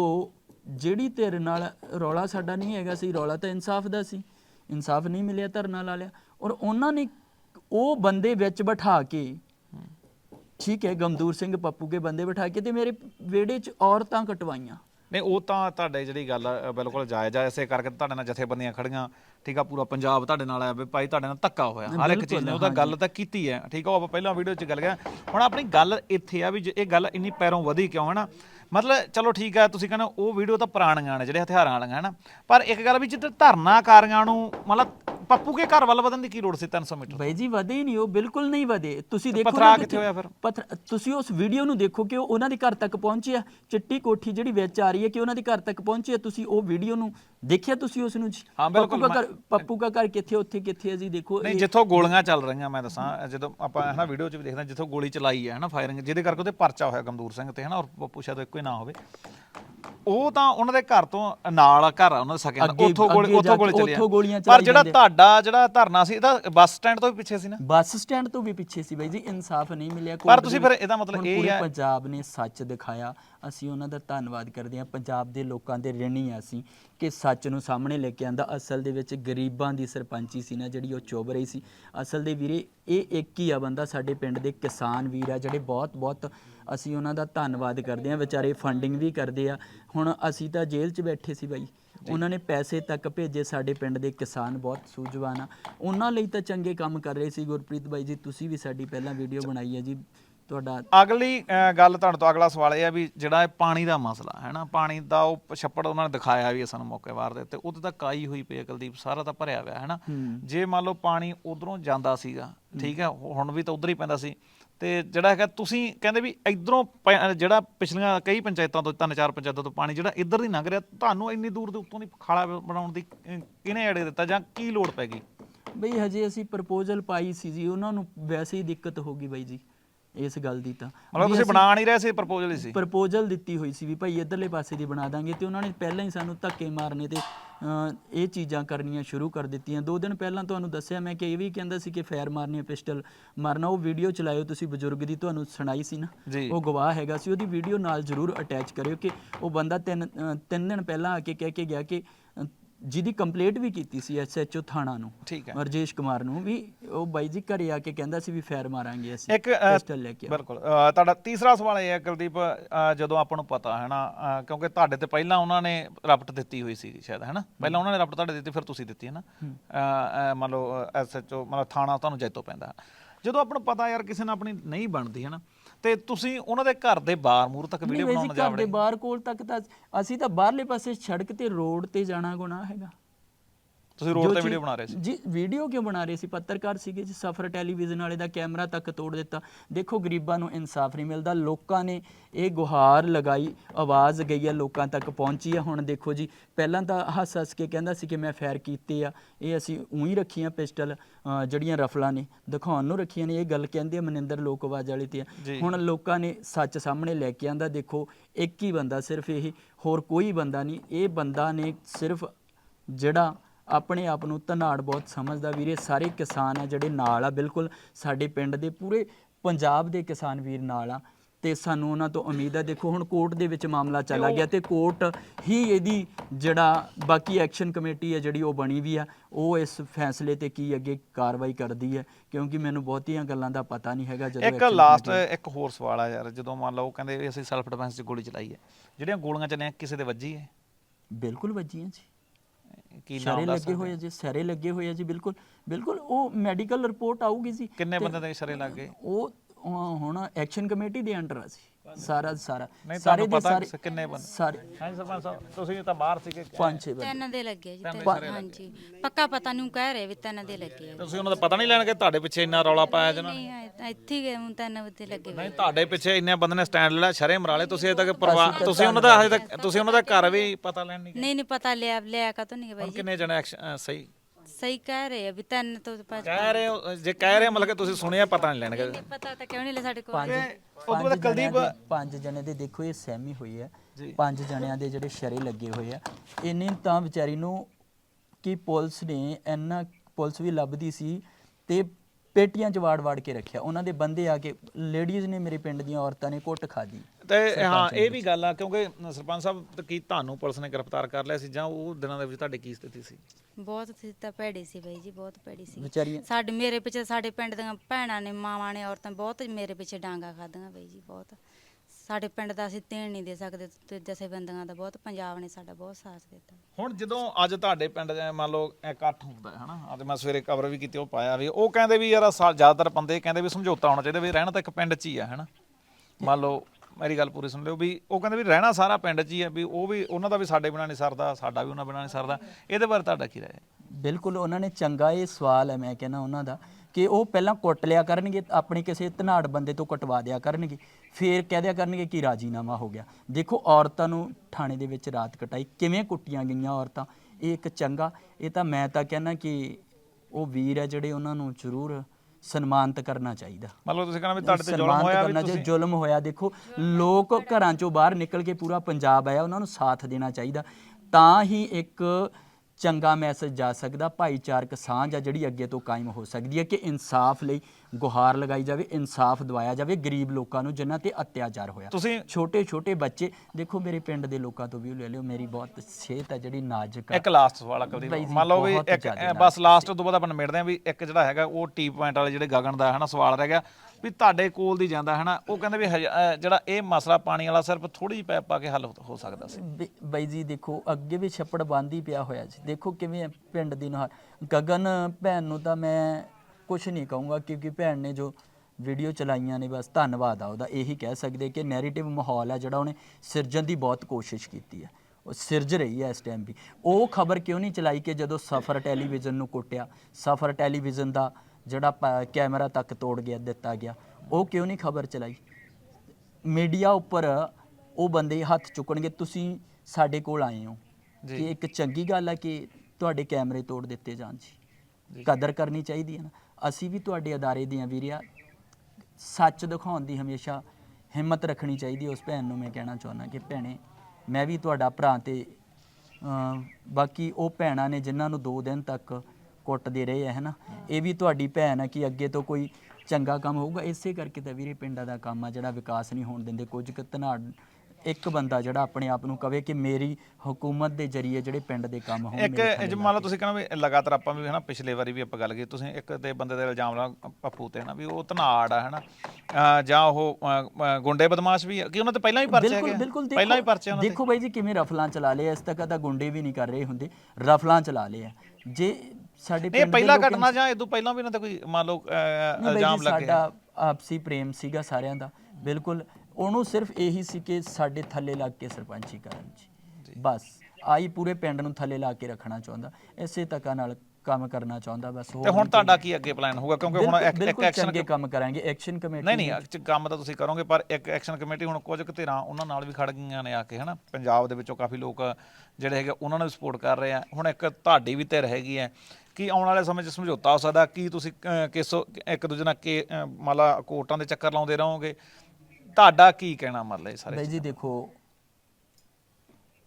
ਜਿਹੜੀ ਧਿਰ ਨਾਲ ਰੌਲਾ ਸਾਡਾ ਨਹੀਂ ਹੈਗਾ ਸੀ ਰੌਲਾ ਤਾਂ ਇਨਸਾਫ ਦਾ ਸੀ। ਇਨਸਾਫ ਨਹੀਂ ਮਿਲਿਆ ਧਰਨਾ ਲਾ ਲਿਆ। ਔਰ ਉਹਨਾਂ ਨੇ ਉਹ ਬੰਦੇ ਵਿੱਚ ਬਿਠਾ ਕੇ ਠੀਕ ਹੈ ਗਮਦੂਰ ਸਿੰਘ ਪੱਪੂ ਕੇ ਬੰਦੇ ਬਿਠਾ ਕੇ ਤੇ ਮੇਰੇ ਵਿਹੜੇ 'ਚ ਔਰਤਾਂ ਕਟਵਾਈਆਂ। ਨਹੀਂ ਉਹ ਤਾਂ ਤੁਹਾਡੇ ਜਿਹੜੀ ਗੱਲ ਬਿਲਕੁਲ ਜਾਇਜ਼ ਆ। ਇਸੇ ਕਰਕੇ ਤੁਹਾਡੇ ਨਾਲ ਜਥੇਬੰਦੀਆਂ ਖੜੀਆਂ। ਠੀਕ ਆ ਪੂਰਾ ਪੰਜਾਬ ਤੁਹਾਡੇ ਨਾਲ ਆਇਆ ਵੀ ਭਾਈ ਤੁਹਾਡੇ ਨਾਲ ਧੱਕਾ ਹੋਇਆ। ਹਰ ਇੱਕ ਚੀਜ਼ ਨੇ ਉਹਦਾ ਗੱਲ ਤਾਂ ਕੀਤੀ ਹੈ। ਠੀਕ ਆ ਉਹ ਆਪਾਂ ਪਹਿਲਾਂ ਵੀਡੀਓ 'ਚ ਗੱਲ ਗਿਆ ਹੁਣ ਆਪਣੀ ਗੱਲ ਇੱਥੇ ਆ ਵੀ ਇਹ ਗੱਲ ਇੰਨੀ ਪੈਰੋਂ ਵਧੀ ਕਿਉਂ ਹੈ ਨਾ ਮਤਲਬ ਚਲੋ ਠੀਕ ਆ ਤੁਸੀਂ ਕਹਿੰਦੇ ਉਹ ਵੀਡੀਓ ਤਾਂ ਪੁਰਾਣੀਆਂ ਨੇ ਜਿਹੜੇ ਹਥਿਆਰਾਂ ਵਾਲੀਆਂ ਹੈ ਨਾ ਪਰ ਇੱਕ ਗੱਲ ਵੀ ਜਿੱਥੇ ਧਰਨਾਕਾਰੀਆਂ ਨੂੰ ਮਤਲਬ ਪੱਪੂ ਕੇ ਘਰ ਵੱਲ ਵਧਣ ਦੀ ਕੀ ਲੋੜ ਸੀ 300 ਮੀਟਰ? ਬਾਈ ਜੀ ਵਧੇ ਹੀ ਨਹੀਂ ਉਹ ਬਿਲਕੁਲ ਨਹੀਂ ਵਧੇ। ਤੁਸੀਂ ਦੇਖੋ ਪਥਰਾ ਕਿੱਥੇ ਹੋਇਆ ਫਿਰ? ਪਥਰਾ ਤੁਸੀਂ ਉਸ ਵੀਡੀਓ ਨੂੰ ਦੇਖੋ ਕਿ ਉਹ ਉਹਨਾਂ ਦੇ ਘਰ ਤੱਕ ਪਹੁੰਚਿਆ। ਚਿੱਟੀ ਕੋਠੀ ਜਿਹੜੀ ਵਿੱਚ ਆ ਰਹੀ ਹੈ ਕਿ ਉਹਨਾਂ ਦੇ ਘਰ ਤੱਕ ਪਹੁੰਚਿਆ। ਤੁਸੀਂ ਉਹ ਵੀਡੀਓ ਨੂੰ ਦੇਖਿਆ ਤੁਸੀਂ ਉਸ ਨੂੰ ਜੀ? ਹਾਂ, ਬਿਲਕੁਲ, ਪੱਪੂ ਦਾ ਘਰ ਪੱਪੂ ਦਾ ਘਰ ਕਿੱਥੇ ਉੱਥੇ ਕਿੱਥੇ ਹੈ ਜੀ ਦੇਖੋ ਨਹੀਂ ਜਿੱਥੋਂ ਗੋਲੀਆਂ ਚੱਲ ਰਹੀਆਂ ਮੈਂ ਦੱਸਾਂ ਜਦੋਂ ਆਪਾਂ ਹੈ ਨਾ ਵੀਡੀਓ 'ਚ ਵੀ ਦੇਖਦੇ ਜਿੱਥੋਂ ਗੋਲੀ ਚਲਾਈ ਹੈ ਨਾ ਫਾਇਰਿੰਗ ਜਿਹਦੇ ਕਰਕੇ ਉਹਦੇ ਪਰਚਾ ਹੋਇਆ ਗਮਦੂਰ ਸਿੰਘ ਤੇ ਹੈ ਨਾ ਔਰ ਪੱਪੂ ਸ਼ਾਇਦ ਇੱਕੋ ਹੀ ਨਾ ਹੋਵੇ ਉਹ ਤਾਂ ਉਹਨਾਂ ਦੇ ਘਰ ਤੋਂ ਨਾਲ ਘਰ ਆ ਉਹਨਾਂ ਦੇ ਸਕਿਆਂ ਦਾ ਉੱਥੋਂ ਗੋਲੀ ਉੱਥੋਂ ਗੋਲੀ ਚੱਲੀ ਆ। ਉੱਥੋਂ ਗੋਲੀਆਂ ਪਰ ਜਿਹੜਾ। ਤੁਹਾਡਾ ਜਿਹੜਾ ਧਰਨਾ ਸੀ ਇਹਦਾ ਬੱਸ ਸਟੈਂਡ ਤੋਂ ਵੀ ਪਿੱਛੇ ਸੀ ਨਾ? ਬੱਸ ਸਟੈਂਡ ਤੋਂ ਵੀ ਪਿੱਛੇ ਸੀ ਬਾਈ ਜੀ ਇਨਸਾਫ ਨਹੀਂ ਮਿਲਿਆ। ਪਰ ਕੋਰਟ ਤੁਸੀਂ ਫਿਰ ਇਹਦਾ ਮਤਲਬ ਇਹ ਪੂਰੇ ਹੈ- ਪੰਜਾਬ ਨੇ ਸੱਚ ਦਿਖਾਇਆ। ਅਸੀਂ ਉਹਨਾਂ ਦਾ ਧੰਨਵਾਦ ਕਰਦੇ ਹਾਂ। ਪੰਜਾਬ ਦੇ ਲੋਕਾਂ ਦੇ ਰਿਣੀ ਹਾਂ ਅਸੀਂ ਕਿ ਸੱਚ ਨੂੰ ਸਾਹਮਣੇ ਲੈ ਕੇ ਆਂਦਾ। ਅਸਲ ਦੇ ਵਿੱਚ ਗਰੀਬਾਂ ਦੀ ਸਰਪੰਚੀ ਸੀ ਨਾ ਜਿਹੜੀ ਉਹ ਚੁੱਭ ਰਹੀ ਸੀ। ਅਸਲ ਦੇ ਵੀਰੇ ਇਹ ਇੱਕ ਹੀ ਆ ਬੰਦਾ ਸਾਡੇ ਪਿੰਡ ਦੇ ਕਿਸਾਨ ਵੀਰ ਆ ਜਿਹੜੇ ਬਹੁਤ ਬਹੁਤ ਅਸੀਂ ਉਹਨਾਂ ਦਾ ਧੰਨਵਾਦ ਕਰਦੇ ਹਾਂ ਵਿਚਾਰੇ ਫੰਡਿੰਗ ਵੀ ਕਰਦੇ ਆ। ਹੁਣ ਅਸੀਂ ਤਾਂ ਜੇਲ੍ਹ 'ਚ ਬੈਠੇ ਸੀ ਬਾਈ। ਉਹਨਾਂ ਨੇ ਪੈਸੇ ਤੱਕ ਭੇਜੇ ਸਾਡੇ ਪਿੰਡ ਦੇ ਕਿਸਾਨ ਬਹੁਤ ਸੂਝਵਾਨ ਆ। ਉਹਨਾਂ ਲਈ ਤਾਂ ਚੰਗੇ ਕੰਮ ਕਰ ਰਹੇ ਸੀ ਗੁਰਪ੍ਰੀਤ ਬਾਈ ਜੀ ਤੁਸੀਂ ਵੀ ਸਾਡੀ ਪਹਿਲਾਂ ਵੀਡੀਓ ਬਣਾਈ ਹੈ ਜੀ। ਤੁਹਾਡਾ ਅਗਲੀ ਗੱਲ ਤੁਹਾਡੇ ਤੋਂ ਅਗਲਾ ਸਵਾਲ ਇਹ ਹੈ ਵੀ ਜਿਹੜਾ ਇਹ ਪਾਣੀ ਦਾ ਮਸਲਾ ਹੈ ਨਾ ਪਾਣੀ ਦਾ ਉਹ ਛੱਪੜ ਉਹਨਾਂ ਨੇ ਦਿਖਾਇਆ ਵੀ ਹੈ ਸਾਨੂੰ ਮੌਕੇ ਵਾਰ ਦੇ ਤੇ ਉਹਦੇ ਤਾਂ ਕਾਈ ਹੋਈ ਪਈ ਹੈ ਕੁਲਦੀਪ ਸਾਰਾ ਤਾਂ ਭਰਿਆ ਹੋਇਆ ਹੈ। ਨਾ ਜੇ ਮੰਨ ਲਓ ਪਾਣੀ ਉਧਰੋਂ ਜਾਂਦਾ ਸੀਗਾ ਠੀਕ ਹੈ ਹੁਣ ਵੀ ਤਾਂ ਉਧਰ ਹੀ ਪੈਂਦਾ ਸੀ। ਤੇ ਜਿਹੜਾ ਹੈਗਾ ਤੁਸੀਂ ਕਹਿੰਦੇ ਵੀ ਇਧਰੋਂ ਜਿਹੜਾ ਪਿਛਲੀਆਂ ਕਈ ਪੰਚਾਇਤਾਂ ਤੋਂ ਤਿੰਨ ਚਾਰ ਪੰਚਾਇਤਾਂ ਤੋਂ ਪਾਣੀ ਜਿਹੜਾ ਇੱਧਰ ਦੀ ਲੰਘ ਰਿਹਾ ਤੁਹਾਨੂੰ ਇੰਨੀ ਦੂਰ ਦੇ ਉੱਤੋਂ ਦੀ ਖਾਲਾ ਬਣਾਉਣ ਦੀ ਕਿਹਨੇ ਅੜੇ ਦਿੱਤਾ ਜਾਂ ਕੀ ਲੋੜ ਪੈ ਗਈ? ਬਈ ਹਜੇ ਅਸੀਂ ਪ੍ਰਪੋਜ਼ਲ ਪਾਈ ਸੀ ਜੀ ਉਹਨਾਂ ਨੂੰ ਵੈਸੇ ਹੀ ਦਿੱਕਤ ਹੋ ਗਈ ਬਾਈ ਜੀ ਇਸ ਗੱਲ ਦੀ ਤਾਂ। ਮਤਲਬ ਤੁਸੀਂ ਬਣਾ ਨਹੀਂ ਰਹੇ ਸੀ ਪ੍ਰਪੋਜ਼ਲ ਹੀ ਸੀ? ਪ੍ਰਪੋਜ਼ਲ ਦਿੱਤੀ ਹੋਈ ਸੀ ਵੀ ਭਾਈ ਇਧਰਲੇ ਪਾਸੇ ਦੀ ਬਣਾ ਦਾਂਗੇ ਤੇ ਉਹਨਾਂ ਨੇ ਪਹਿਲਾਂ ਹੀ ਸਾਨੂੰ ਧੱਕੇ ਮਾਰਨੇ ਤੇ ਇਹ ਚੀਜ਼ਾਂ ਕਰਨੀਆਂ ਸ਼ੁਰੂ ਕਰ ਦਿੱਤੀਆਂ। ਦੋ ਦਿਨ ਪਹਿਲਾਂ ਤੁਹਾਨੂੰ ਦੱਸਿਆ ਮੈਂ ਕਿ ਇਹ ਵੀ ਕਹਿੰਦਾ ਸੀ ਕਿ ਫਾਇਰ ਮਾਰਨੀ ਹੈ ਪਿਸਟਲ ਮਾਰਨਾ। ਉਹ ਵੀਡੀਓ ਚਲਾਇਓ ਤੁਸੀਂ ਬਜ਼ੁਰਗ ਦੀ ਤੁਹਾਨੂੰ ਸੁਣਾਈ ਸੀ ਨਾ। ਉਹ ਗਵਾਹ ਹੈਗਾ ਸੀ। ਉਹਦੀ ਵੀਡੀਓ ਨਾਲ ਜ਼ਰੂਰ ਅਟੈਚ ਕਰਿਓ ਕਿ ਉਹ ਬੰਦਾ ਤਿੰਨ ਤਿੰਨ ਦਿਨ ਪਹਿਲਾਂ ਆ ਕੇ ਕਹਿ ਕੇ ਗਿਆ ਕਿ ਜਿਹਦੀ ਕੰਪਲੇਂਟ ਵੀ ਕੀਤੀ ਸੀ ਐਸਐਚਓ ਥਾਣਾ ਨੂੰ ਠੀਕ ਹੈ। ਰਜੇਸ਼ ਕੁਮਾਰ ਨੂੰ ਵੀ ਉਹ ਬਾਈ ਜੀ ਘਰੇ ਆ ਕੇ ਕਹਿੰਦਾ ਸੀ ਵੀ ਫਾਇਰ ਮਾਰਾਂਗੇ ਅਸੀਂ ਇੱਕ ਅ, ਪਿਸਟਲ ਲੈ ਕੇ ਆਓ। ਬਿਲਕੁਲ ਅ, ਤੁਹਾਡਾ ਤੀਸਰਾ ਸਵਾਲ ਇਹ ਹੈ ਕੁਲਦੀਪ ਅ, ਜਦੋਂ ਆਪਾਂ ਨੂੰ ਪਤਾ ਹੈ ਨਾ ਅ, ਕਿਉਂਕਿ ਤੁਹਾਡੇ ਤੇ ਪਹਿਲਾਂ ਉਹਨਾਂ ਨੇ ਰਪਟ ਦਿੱਤੀ ਹੋਈ ਸੀ ਸ਼ਾਇਦ ਹੈ ਨਾ ਪਹਿਲਾਂ ਉਹਨਾਂ ਨੇ ਰਪਟ ਤੁਹਾਡੇ ਦਿੱਤੀ ਫਿਰ ਤੁਸੀਂ ਦਿੱਤੀ ਹੈ। ਨਾ ਅ, ਅ, ਮੰਨ ਲਓ ਐਸਐਚਓ ਮਤਲਬ ਥਾਣਾ ਤੁਹਾਨੂੰ ਜੈਤੋ ਪੈਂਦਾ। ਜਦੋਂ ਆਪਾਂ ਨੂੰ ਪਤਾ ਯਾਰ ਕਿਸੇ ਨਾਲ ਆਪਣੀ ਨਹੀਂ ਬਣਦੀ ਹੈ ਨਾ ਤੇ ਤੁਸੀਂ ਉਹਨਾਂ ਦੇ ਘਰ ਦੇ ਬਾਹਰ ਮੂਰ ਤੱਕ ਵੀਡੀਓ ਬਣਾਉਣ ਜਾ ਘਰ ਦੇ ਬਾਹਰ ਕੋਲ ਤੱਕ ਤਾਂ ਅਸੀਂ ਤਾਂ ਬਾਹਰਲੇ ਪਾਸੇ ਸੜਕ ਤੇ ਰੋਡ ਤੇ ਜਾਣਾ ਗੁਨਾਹ ਹੈਗਾ। ਤੁਸੀਂ ਰੋਡ ਤੇ ਵੀਡੀਓ ਬਣਾ ਰਹੇ ਸੀ। ਜੀ ਵੀਡੀਓ ਕਿਉਂ ਬਣਾ ਰਹੇ ਸੀ? ਪੱਤਰਕਾਰ ਸੀਗੇ ਜੀ ਸਫਰ ਟੈਲੀਵਿਜ਼ਨ ਵਾਲੇ ਦਾ ਕੈਮਰਾ ਤੱਕ ਤੋੜ ਦਿੱਤਾ। ਦੇਖੋ ਗਰੀਬਾਂ ਨੂੰ ਇਨਸਾਫ ਨਹੀਂ ਮਿਲਦਾ। ਲੋਕਾਂ ਨੇ ਇਹ ਗੁਹਾਰ ਲਗਾਈ ਆਵਾਜ਼ ਗਈ ਹੈ ਲੋਕਾਂ ਤੱਕ ਪਹੁੰਚੀ ਹੈ ਹੁਣ ਦੇਖੋ ਜੀ ਪਹਿਲਾਂ ਤਾਂ ਹੱਸ ਹੱਸ ਕੇ ਕਹਿੰਦਾ ਸੀ ਕਿ ਮੈਂ ਫਾਇਰ ਕੀਤੇ ਆ। ਇਹ ਅਸੀਂ ਉਹੀ ਰੱਖੀਆਂ ਪਿਸਟਲ ਜਿਹੜੀਆਂ ਰਫਲਾਂ ਨੇ ਦਿਖਾਉਣ ਨੂੰ ਰੱਖੀਆਂ ਨੇ। ਇਹ ਗੱਲ ਕਹਿੰਦੇ ਆ ਮਨਿੰਦਰ ਲੋਕ ਆਵਾਜ਼ ਵਾਲੀ ਤੇ। ਹੁਣ ਲੋਕਾਂ ਨੇ ਸੱਚ ਸਾਹਮਣੇ ਲੈ ਕੇ ਆਂਦਾ ਦੇਖੋ ਇੱਕ ਹੀ ਬੰਦਾ ਸਿਰਫ ਇਹ ਹੋਰ ਕੋਈ ਬੰਦਾ ਨਹੀਂ। ਇਹ ਬੰਦਾ ਨੇ ਸਿਰਫ ਜਿਹੜਾ ਆਪਣੇ ਆਪ ਨੂੰ ਧਨਾੜ ਬਹੁਤ ਸਮਝਦਾ ਵੀਰੇ ਸਾਰੇ ਕਿਸਾਨ ਆ ਜਿਹੜੇ ਨਾਲ ਆ ਬਿਲਕੁਲ ਸਾਡੇ ਪਿੰਡ ਦੇ ਪੂਰੇ ਪੰਜਾਬ ਦੇ ਕਿਸਾਨ ਵੀਰ ਨਾਲ ਆ। ਤੇ ਸਾਨੂੰ ਉਹਨਾਂ ਤੋਂ ਉਮੀਦ ਹੈ ਦੇਖੋ ਹੁਣ ਕੋਰਟ ਦੇ ਵਿੱਚ ਮਾਮਲਾ ਚਲਾ ਗਿਆ ਤੇ ਕੋਰਟ ਹੀ ਇਹਦੀ ਜਿਹੜਾ ਬਾਕੀ ਐਕਸ਼ਨ ਕਮੇਟੀ ਹੈ ਜਿਹੜੀ ਉਹ ਬਣੀ ਵੀ ਆ ਉਹ ਇਸ ਫੈਸਲੇ ਤੇ ਕੀ ਅੱਗੇ ਕਾਰਵਾਈ ਕਰਦੀ ਹੈ ਕਿਉਂਕਿ ਮੈਨੂੰ ਬਹੁਤੀਆਂ ਗੱਲਾਂ ਦਾ ਪਤਾ ਨਹੀਂ ਹੈਗਾ ਜਦੋਂ ਇੱਕ ਲਾਸਟ ਇੱਕ ਹੋਰ ਸਵਾਲ ਆ ਯਾਰ ਜਦੋਂ ਮੰਨ ਲਓ ਕਹਿੰਦੇ ਅਸੀਂ ਸੈਲਫ ਡਿਫੈਂਸ 'ਚ ਗੋਲੀ ਚਲਾਈ ਹੈ ਜਿਹੜੀਆਂ ਗੋਲੀਆਂ ਚੱਲੀਆਂ ਕਿਸੇ ਦੇ ਵੱਜੀ ਹੈ? ਬਿਲਕੁਲ ਵੱਜੀਆਂ ਜੀ। ਕੀ ਸਾਰੇ ਨਾਮ ਦੱਸ ਲੱਗੇ ਹੋਏ ਆ ਜੀ ਸਾਰੇ ਲੱਗੇ ਹੋਏ ਆ ਜੀ ਬਿਲਕੁਲ ਬਿਲਕੁਲ ਉਹ ਮੈਡੀਕਲ ਰਿਪੋਰਟ ਆਊਗੀ ਜੀ ਕਿੰਨੇ ਬੰਦੇ ਦੇ ਸ਼ਰੇ ਲੱਗ ਗਏ? ਉਹ ਹੁਣ ਐਕਸ਼ਨ ਕਮੇਟੀ ਦੇ ਅੰਡਰ ਆ ਸੀ ਸਾਰਾ ਸਾਰਾ। ਨਹੀਂ ਸਾਰੇ ਤੁਹਾਨੂੰ ਦੇ ਪਤਾ ਸਾਰੇ ਕਿੰਨੇ ਬੰਦੇ ਸਾਰੇ ਹਾਂਜੀ ਸਰਪੰਚ ਸਾਹਿਬ ਤੁਸੀਂ ਤਾਂ ਬਾਹਰ ਸੀਗੇ। ਪੰਜ ਛੇ ਬੰਦੇ। ਤਿੰਨ ਦੇ ਲੱਗੇ ਜੀ ਤਿੰਨ- ਹਾਂਜੀ। ਪੱਕਾ ਪਤਾ ਨਹੀਂ ਕਹਿ ਰਹੇ ਵੀ ਤਿੰਨ ਦੇ ਲੱਗੇ ਆ ਤੁਸੀਂ ਉਹਨਾਂ ਦਾ ਪਤਾ ਨਹੀਂ ਲੈਣਗੇ ਤੁਹਾਡੇ ਪਿੱਛੇ ਇੰਨਾ ਰੌਲਾ ਪਾਇਆ ਜਨਾ ਨਹੀਂ ਹਾਂ, ਤਾਂ ਇੱਥੇ ਹੀ ਗਏ ਹੁਣ ਤਿੰਨ ਦੇ ਲੱਗੇ ਹੋਏ। ਨਹੀਂ ਤੁਹਾਡੇ ਪਿੱਛੇ ਇੰਨੇ ਬੰਦੇ ਨੇ ਸਟੈਂਡ ਲਿਆ ਸ਼ਰੇ ਮਰਾਲੇ ਤੁਸੀਂ ਅਜੇ ਤੱਕ ਪਰਵਾਹ ਤੁਸੀਂ ਉਹਨਾਂ ਦਾ ਹਜੇ ਤੱਕ ਤੁਸੀਂ ਉਹਨਾਂ ਦਾ ਘਰ ਵੀ ਪਤਾ ਲੈਣ ਨਹੀਂ ਗਏ? ਨਹੀਂ ਨਹੀਂ ਪਤਾ ਲਿਆ ਲਿਆ ਕਾ ਨਹੀਂ ਬਾਈ ਜੀ। ਕਿੰਨੇ ਜਣੇ ਐਕਸ਼ਨ ਸਹੀ? ਸਹੀ ਕਹਿ ਰਹੇ ਆ ਵੀ ਤਿੰਨ ਤੋਂ ਪੰਜ ਕਹਿ ਰਹੇ ਹੋ ਜੇ ਕਹਿ ਰਹੇ ਹੋ ਮਤਲਬ ਕਿ ਤੁਸੀਂ ਸੁਣਿਆ ਪਤਾ ਨਹੀਂ ਲੈਣਗੇ। ਨਹੀਂ ਪਤਾ ਤਾਂ ਕਿਉਂ ਨਹੀਂ ਲੈ ਸਾਡੇ ਕੋਲ? ਪੰਜ ਤੋਂ ਬਾਅਦ ਪੰਜ ਕੁਲਦੀਪ- ਜਣਿਆਂ ਦੇ- ਪੰਜ ਜਣੇ ਦੇ ਦੇਖੋ ਇਹ ਸਹਿਮੀ ਹੋਈ ਹੈ। ਪੰਜ ਜਣਿਆਂ ਦੇ ਜਿਹੜੇ ਸ਼ਰੇ ਲੱਗੇ ਹੋਏ ਆ ਇਹਨੇ ਤਾਂ ਵਿਚਾਰੀ ਨੂੰ ਕਿ ਪੁਲਿਸ ਨੇ ਇੰਨਾ ਪੁਲਿਸ ਵੀ ਲੱਭਦੀ ਸੀ ਤੇ ਪੇਟੀਆਂ ਚ ਵਾੜ ਵਾੜ ਕੇ ਰੱਖਿਆ। ਉਹਨਾਂ ਦੇ ਬੰਦੇ ਆ ਕੇ ਲੇਡੀਜ਼ ਨੇ ਮੇਰੇ ਪਿੰਡ ਦੀਆਂ ਔਰਤਾਂ ਨੇ ਕੁੱਟ ਖਾਦੀ ਤੇ ਹਾਂ ਇਹ ਵੀ ਗੱਲ ਆ ਕਿਉਂਕਿ ਸਰਪੰਚ ਸਾਹਿਬ ਕੀ ਤੁਹਾਨੂੰ ਪੁਲਿਸ ਨੇ ਗ੍ਰਿਫਤਾਰ ਕਰ ਲਿਆ ਸੀ ਜਾਂ ਉਹ ਦਿਨਾਂ ਦੇ ਵਿੱਚ ਤੁਹਾਡੀ ਕੀ ਸਥਿਤੀ ਸੀ? ਬਹੁਤ ਸਿੱਧਾ ਭੈੜੀ ਸੀ ਬਾਈ ਜੀ ਬਹੁਤ ਭੈੜੀ ਸੀ। ਵਿਚਾਰੀਆਂ ਸਾਡੇ ਮੇਰੇ ਪਿੱਛੇ ਸਾਡੇ ਪਿੰਡ ਦੀਆਂ ਭੈਣਾਂ ਨੇ ਮਾਵਾਂ ਨੇ ਔਰਤਾਂ ਬਹੁਤ ਮੇਰੇ ਪਿੱਛੇ ਡਾਂਗਾ ਖਾਧੀਆਂ ਬਾਈ ਜੀ ਬਹੁਤ। ਸਾਡੇ ਪਿੰਡ ਦਾ ਅਸੀਂ ਦੇਣ ਨਹੀਂ ਦੇ ਸਕਦੇ ਤੇ ਜਥੇਬੰਦੀਆਂ ਦਾ ਬਹੁਤ ਪੰਜਾਬ ਨੇ ਸਾਡਾ ਬਹੁਤ ਸਾਥ ਦਿੱਤਾ। ਹੁਣ ਜਦੋਂ ਅੱਜ ਤੁਹਾਡੇ ਪਿੰਡ ਦੇ ਮੰਨ ਲਓ ਇਕੱਠ ਹੁੰਦਾ ਹੈ ਹਨਾ ਅੱਜ ਮੈਂ ਸਵੇਰੇ ਕਵਰ ਵੀ ਕੀਤੀ ਉਹ ਪਾਇਆ ਵੀ ਉਹ ਕਹਿੰਦੇ ਵੀ ਯਾਰ ਜ਼ਿਆਦਾਤਰ ਬੰਦੇ ਕਹਿੰਦੇ ਵੀ ਸਮਝੌਤਾ ਹੋਣਾ ਚਾਹੀਦਾ ਵੀ ਰਹਿਣਾ ਤਾਂ ਇੱਕ ਪਿੰਡ 'ਚ ਹੀ ਆ ਹਨਾ। ਮੰਨ ਲਓ ਮੇਰੀ ਗੱਲ ਪੂਰੀ ਸੁਣ ਲਿਓ ਵੀ ਉਹ ਕਹਿੰਦੇ ਵੀ ਰਹਿਣਾ ਸਾਰਾ ਪਿੰਡ 'ਚ ਹੀ ਹੈ ਵੀ ਉਹ ਵੀ ਉਹਨਾਂ ਦਾ ਵੀ ਸਾਡੇ ਬਿਨਾਂ ਨਹੀਂ ਸਰਦਾ, ਸਾਡਾ ਵੀ ਉਹਨਾਂ ਬਿਨਾਂ ਨਹੀਂ ਸਰਦਾ। ਇਹਦੇ ਬਾਰੇ ਤੁਹਾਡਾ ਕੀ ਰਾਏ ਹੈ? ਬਿਲਕੁਲ, ਉਹਨਾਂ ਨੇ ਚੰਗਾ ਇਹ ਸਵਾਲ ਹੈ ਮੈਂ ਕਹਿੰਦਾ ਉਹਨਾਂ ਦਾ ਕਿ ਉਹ ਪਹਿਲਾਂ ਕੁੱਟ ਲਿਆ ਕਰਨਗੇ, ਆਪਣੇ ਕਿਸੇ ਧਨਾੜ ਬੰਦੇ ਤੋਂ ਕਟਵਾ ਦਿਆ ਕਰਨਗੇ, ਫੇਰ ਕਹਿ ਦਿਆ ਕਰਨਗੇ ਕਿ ਰਾਜੀਨਾਮਾ ਹੋ ਗਿਆ। ਦੇਖੋ, ਔਰਤਾਂ ਨੂੰ ਥਾਣੇ ਦੇ ਵਿੱਚ ਰਾਤ ਕਟਾਈ, ਕਿਵੇਂ ਕੁੱਟੀਆਂ ਗਈਆਂ ਔਰਤਾਂ? ਇਹ ਇੱਕ ਚੰਗਾ, ਇਹ ਤਾਂ ਮੈਂ ਤਾਂ ਕਹਿੰਦਾ ਕਿ ਉਹ ਵੀਰ ਹੈ ਜਿਹੜੇ ਉਹਨਾਂ ਨੂੰ ਜ਼ਰੂਰ ਸਨਮਾਨਿਤ ਕਰਨਾ ਚਾਹੀਦਾ। ਮੰਨ ਲਓ ਤੁਸੀਂ ਕਹਿੰਦੇ ਵੀ ਤੁਹਾਡੇ ਤੇ ਜ਼ੁਲਮ ਹੋਇਆ ਵੀ ਤੁਸੀਂ? ਜ਼ੁਲਮ ਹੋਇਆ ਦੇਖੋ ਲੋਕ ਘਰਾਂ ਚੋਂ ਬਾਹਰ ਨਿਕਲ ਕੇ ਪੂਰਾ ਪੰਜਾਬ ਆਇਆ ਉਹਨਾਂ ਨੂੰ ਸਾਥ ਦੇਣਾ ਚਾਹੀਦਾ। ਤਾਂ ਹੀ ਇੱਕ ਚੰਗਾ ਮੈਸੇਜ ਜਾ ਸਕਦਾ ਭਾਈਚਾਰਕ ਸਾਂਝ ਆ ਜਿਹੜੀ ਅੱਗੇ ਤੋਂ ਕਾਇਮ ਹੋ ਸਕਦੀ ਹੈ ਕਿ ਇਨਸਾਫ ਲਈ ਗੁਹਾਰ ਲਗਾਈ ਜਾਵੇ ਇਨਸਾਫ ਦਿਵਾਇਆ ਜਾਵੇ ਗਰੀਬ ਲੋਕਾਂ ਨੂੰ ਜਿਨ੍ਹਾਂ ਤੇ ਅਤਿਆਚਾਰ ਹੋਇਆ। ਤੁਸੀਂ ਛੋਟੇ ਛੋਟੇ ਬੱਚੇ ਦੇਖੋ ਮੇਰੇ ਪਿੰਡ ਦੇ ਲੋਕਾਂ ਤੋਂ ਵੀ ਲੈ ਲਿਓ ਮੇਰੀ ਬਹੁਤ ਸਿਹਤ ਹੈ ਜਿਹੜੀ ਨਾਜ਼ੁਕ ਆ। ਇੱਕ ਲਾਸਟ ਸਵਾਲ ਆ ਕੁਲਦੀਪ ਮੰਨ ਲਓ ਵੀ ਇੱਕ ਬਸ ਲਾਸਟ ਤੋਂ ਬਾਅਦ ਆਪਾਂ ਨਿਬੜਦੇ ਆਂ ਵੀ ਇੱਕ ਜਿਹੜਾ ਹੈਗਾ ਉਹ ਟੀ ਪੁਆਇੰਟ ਵਾਲੇ ਜਿਹੜੇ ਗਗਨ ਦਾ ਹੈ ਨਾ ਸਵਾਲ ਰਹਿ ਗਿਆ ਵੀ ਤੁਹਾਡੇ ਕੋਲ ਦੀ ਜਾਂਦਾ ਹੈ ਨਾ ਉਹ ਕਹਿੰਦੇ ਵੀ ਜਿਹੜਾ ਇਹ ਮਸਲਾ ਪਾਣੀ ਵਾਲਾ ਸਿਰਫ ਥੋੜੀ ਜਿਹੀ ਪੈਪ ਪਾ ਕੇ ਹੱਲ ਹੋ- ਹੋ ਸਕਦਾ ਸੀ। ਬਈ- ਜੀ ਦੇਖੋ ਅੱਗੇ ਵੀ ਛੱਪੜ ਬੰਦ ਹੀ ਪਿਆ ਹੋਇਆ ਜੀ ਦੇਖੋ ਕਿਵੇਂ ਹੈ ਪਿੰਡ ਦੀ ਨੁਹਾਰ ਗਗਨ ਭੈਣ ਨੂੰ ਤਾਂ ਮੈਂ ਕੁਝ ਨਹੀਂ ਕਹੂੰਗਾ ਕਿਉਂਕਿ ਭੈਣ ਨੇ ਜੋ ਵੀਡੀਓ ਚਲਾਈਆਂ ਨੇ ਬਸ ਧੰਨਵਾਦ ਆ ਉਹਦਾ। ਇਹੀ ਕਹਿ ਸਕਦੇ ਕਿ ਨੈਰੇਟਿਵ ਮਾਹੌਲ ਹੈ ਜਿਹੜਾ ਉਹਨੇ ਸਿਰਜਣ ਦੀ ਬਹੁਤ ਕੋਸ਼ਿਸ਼ ਕੀਤੀ ਹੈ ਉਹ ਸਿਰਜ ਰਹੀ ਹੈ ਇਸ ਟਾਈਮ ਵੀ। ਉਹ ਖਬਰ ਕਿਉਂ ਨਹੀਂ ਚਲਾਈ ਕਿ ਜਦੋਂ ਸਫਰ ਟੈਲੀਵਿਜ਼ਨ ਨੂੰ ਕੁੱਟਿਆ? ਸਫਰ ਟੈਲੀਵਿਜ਼ਨ ਦਾ ਜਿਹੜਾ ਪ- ਕੈਮਰਾ ਤੱਕ ਤੋੜ ਗਿਆ ਦਿੱਤਾ ਗਿਆ। ਉਹ ਕਿਉਂ ਨਹੀਂ ਖਬਰ ਚਲਾਈ? ਮੀਡੀਆ ਉੱਪਰ ਉਹ ਬੰਦੇ ਹੱਥ ਚੁੱਕਣਗੇ ਤੁਸੀਂ ਸਾਡੇ ਕੋਲ ਆਏ ਹੋ। ਜੀ। ਕਿ ਇੱਕ ਚੰਗੀ ਗੱਲ ਹੈ ਕਿ ਤੁਹਾਡੇ ਕੈਮਰੇ ਤੋੜ ਦਿੱਤੇ ਜਾਣ ਜੀ। ਕਦਰ ਕਰਨੀ ਚਾਹੀਦੀ ਹੈ ਨਾ। ਅਸੀਂ ਵੀ ਤੁਹਾਡੇ ਅਦਾਰੇ ਦੀਆਂ ਵੀਰਿਆ। ਸੱਚ ਦਿਖਾਉਣ ਦੀ ਹਮੇਸ਼ਾ ਹਿੰਮਤ ਰੱਖਣੀ ਚਾਹੀਦੀ ਹੈ। ਉਸ ਭੈਣ ਨੂੰ ਮੈਂ ਕਹਿਣਾ ਚਾਹੁੰਦਾ ਕਿ ਭੈਣੇ, ਮੈਂ ਵੀ ਤੁਹਾਡਾ ਭਰਾ ਤੇ ਬਾਕੀ ਉਹ ਭੈਣਾਂ ਨੇ ਜਿਨ੍ਹਾਂ ਨੂੰ 2 ਦਿਨ ਤੱਕ ਕੁੱਟਦੇ ਰਹੇ ਹੈ ਨਾ ਇਹ ਵੀ ਤੁਹਾਡੀ ਭੈਣ ਹੈ ਕਿ ਅੱਗੇ ਤੋਂ ਕੋਈ ਚੰਗਾ ਕੰਮ ਹੋਊਗਾ। ਇਸੇ ਕਰਕੇ ਤਾਂ ਵੀਰੇ ਪਿੰਡਾਂ ਦਾ ਕੰਮ ਆ ਜਿਹੜਾ ਵਿਕਾਸ ਨਹੀਂ ਹੋਣ ਦਿੰਦੇ। ਕੁਝ ਕੁ ਧਨਾੜ ਇੱਕ ਬੰਦਾ ਜਿਹੜਾ ਆਪਣੇ ਆਪ ਨੂੰ ਕਵੇ ਕਿ ਮੇਰੀ ਹਕੂਮਤ ਦੇ ਜ਼ਰੀਏ ਜਿਹੜੇ ਪਿੰਡ ਦੇ ਕੰਮ ਹੋਣ ਇੱਕ ਇਹ ਜੇ ਮੰਨ ਲਓ ਤੁਸੀਂ ਕਹਿੰਦੇ ਵੀ ਲਗਾਤਾਰ ਆਪਾਂ ਵੀ ਹਨਾ ਪਿਛਲੇ ਵਾਰੀ ਵੀ ਆਪਾਂ ਗੱਲ ਕੀਤੀ ਤੁਸੀਂ ਇੱਕ ਤੇ ਬੰਦੇ ਦੇ ਇਲਜ਼ਾਮ ਲਾ ਪੱਪੂ ਤੇ ਹਨਾ ਵੀ ਉਹ ਧਨਾੜ ਆ ਹਨਾ ਜਾਂ ਉਹ ਗੁੰਡੇ ਬਦਮਾਸ਼ ਵੀ ਕਿ ਉਹਨਾਂ ਤੇ ਪਹਿਲਾਂ ਹੀ ਪਰਚੇ ਹੈਗੇ ਬਿਲਕੁਲ ਪਹਿਲਾਂ ਹੀ ਪਰਚੇ ਉਹਨਾਂ ਤੇ ਦੇਖੋ ਬਾਈ ਜੀ ਕਿਵੇਂ ਰਫਲਾਂ ਚਲਾ ਲਏ ਇਸ ਤੱਕ ਤਾਂ ਗੁੰਡੇ ਵੀ ਨਹੀਂ ਕਰ ਰਹੇ ਹੁੰਦੇ ਰਫਲਾਂ ਚਲਾ ਲਏ ਜੇ ਸਾਡੇ ਪਿੰਡ ਦੇ ਪਹਿਲਾ ਘਟਨਾ ਜਾਂ ਇਦੋਂ ਪਹਿਲਾਂ ਵੀ ਇਹਨਾਂ ਤੇ ਕੋਈ ਮੰਨ ਲਓ ਇਲਜ਼ਾਮ ਲੱਗੇ? ਸਾਡਾ ਆਪਸੀ ਪ੍ਰੇਮ ਸੀਗਾ ਸਾਰਿਆਂ ਦਾ ਬਿਲਕੁਲ। ਉਹਨੂੰ ਸਿਰਫ ਇਹੀ ਸੀ ਕਿ ਸਾਡੇ ਥੱਲੇ ਲੱਗ ਕੇ ਸਰਪੰਚੀ ਕਰਨ ਜੀ। ਬਸ ਆਈ ਪੂਰੇ ਪਿੰਡ ਨੂੰ ਥੱਲੇ ਲਾ ਕੇ ਰੱਖਣਾ ਚਾਹੁੰਦਾ ਇਸੇ ਤੱਕਾ ਨਾਲ ਕੰਮ ਕਰਨਾ ਚਾਹੁੰਦਾ ਬਸ ਤੇ ਹੁਣ ਤੁਹਾਡਾ ਕੀ ਅੱਗੇ ਪਲਾਨ ਹੋਊਗਾ? ਕਿਉਂਕਿ ਹੁਣ ਇੱਕ ਐਕਸ਼ਨ ਚੰਗੇ ਕੰਮ ਕਰਾਂਗੇ ਐਕਸ਼ਨ ਕਮੇਟੀ ਨਹੀਂ ਨਹੀਂ ਕੰਮ ਤਾਂ ਤੁਸੀਂ ਕਰੋਗੇ ਪਰ ਇੱਕ ਐਕਸ਼ਨ ਕਮੇਟੀ ਹੁਣ ਕੁਝ ਕੁ ਧਿਰਾਂ ਉਹਨਾਂ ਨਾਲ ਵੀ ਖੜ ਗਈਆਂ ਨੇ ਆ ਕੇ ਹਨਾ? ਪੰਜਾਬ ਦੇ ਵਿੱਚੋਂ ਕਾਫੀ ਲੋਕ ਜਿਹੜੇ ਹੈਗੇ ਉਹਨਾਂ ਨੂੰ ਸਪੋਰਟ ਕਰ ਰਹੇ ਆ। ਹੁਣ ਇੱਕ ਤੁਹਾਡੀ ਵੀ ਧਿਰ ਹੈਗੀ ਹੈ ਕਿ ਆਉਣ ਵਾਲੇ ਸਮੇਂ 'ਚ ਸਮਝੌਤਾ ਹੋ ਸਕਦਾ? ਕੀ ਤੁਸੀਂ ਕਿਸੋ ਇੱਕ ਦੂਜੇ ਨਾਲ ਕੇ ਅਹ, ਮੰਨ ਲਾ ਕੋਰਟਾਂ ਦੇ ਚੱਕਰ ਲਾਉਂਦੇ ਰਹੋਗੇ? ਤੁਹਾਡਾ ਕੀ ਕਹਿਣਾ ਮੰਨ ਲਓ ਇਹ ਸਾਰੇ ਬਾਈ ਜੀ ਦੇਖੋ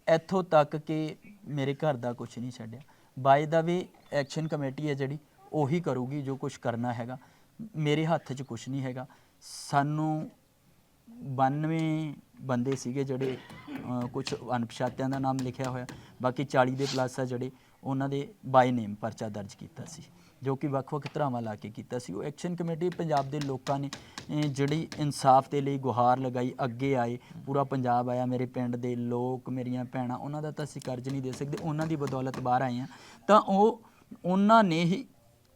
ਇੱਥੋਂ ਤੱਕ ਕਿ ਮੇਰੇ ਘਰ ਦਾ ਕੁਝ ਨਹੀਂ ਛੱਡਿਆ। ਬਾਈ ਦਾ ਵੀ ਐਕਸ਼ਨ ਕਮੇਟੀ ਹੈ ਜਿਹੜੀ ਉਹੀ ਕਰੂਗੀ ਜੋ ਕੁਝ ਕਰਨਾ ਹੈਗਾ। ਮੇਰੇ ਹੱਥ 'ਚ ਕੁਝ ਨਹੀਂ ਹੈਗਾ। ਸਾਨੂੰ 92 ਬੰਦੇ ਸੀਗੇ ਜਿਹੜੇ ਕੁਝ ਅਣਪਛਾਤਿਆਂ ਦਾ ਨਾਮ ਲਿਖਿਆ ਹੋਇਆ। ਬਾਕੀ 40 ਦੇ ਪਲੱਸ ਆ ਜਿਹੜੇ ਉਹਨਾਂ ਦੇ ਬਾਈ ਨੇਮ ਪਰਚਾ ਦਰਜ ਕੀਤਾ ਸੀ। ਜੋ ਕਿ ਵੱਖ-ਵੱਖ ਧਰਾਵਾਂ ਲਾ ਕੇ ਕੀਤਾ ਸੀ। ਉਹ ਐਕਸ਼ਨ ਕਮੇਟੀ ਪੰਜਾਬ ਦੇ ਲੋਕਾਂ ਨੇ ਅਹ, ਜਿਹੜੀ ਇਨਸਾਫ ਦੇ ਲਈ ਗੁਹਾਰ ਲਗਾਈ ਅੱਗੇ ਆਏ। ਪੂਰਾ ਪੰਜਾਬ ਆਇਆ ਮੇਰੇ ਪਿੰਡ ਦੇ ਲੋਕ ਮੇਰੀਆਂ ਭੈਣਾਂ ਉਹਨਾਂ ਦਾ ਤਾਂ ਅਸੀਂ ਕਰਜ਼ ਨਹੀਂ ਦੇ ਸਕਦੇ ਉਹਨਾਂ ਦੀ ਬਦੌਲਤ ਬਾਹਰ ਆਏ ਆ ਤਾਂ ਉਹ ਉਹਨਾਂ ਨੇ ਹੀ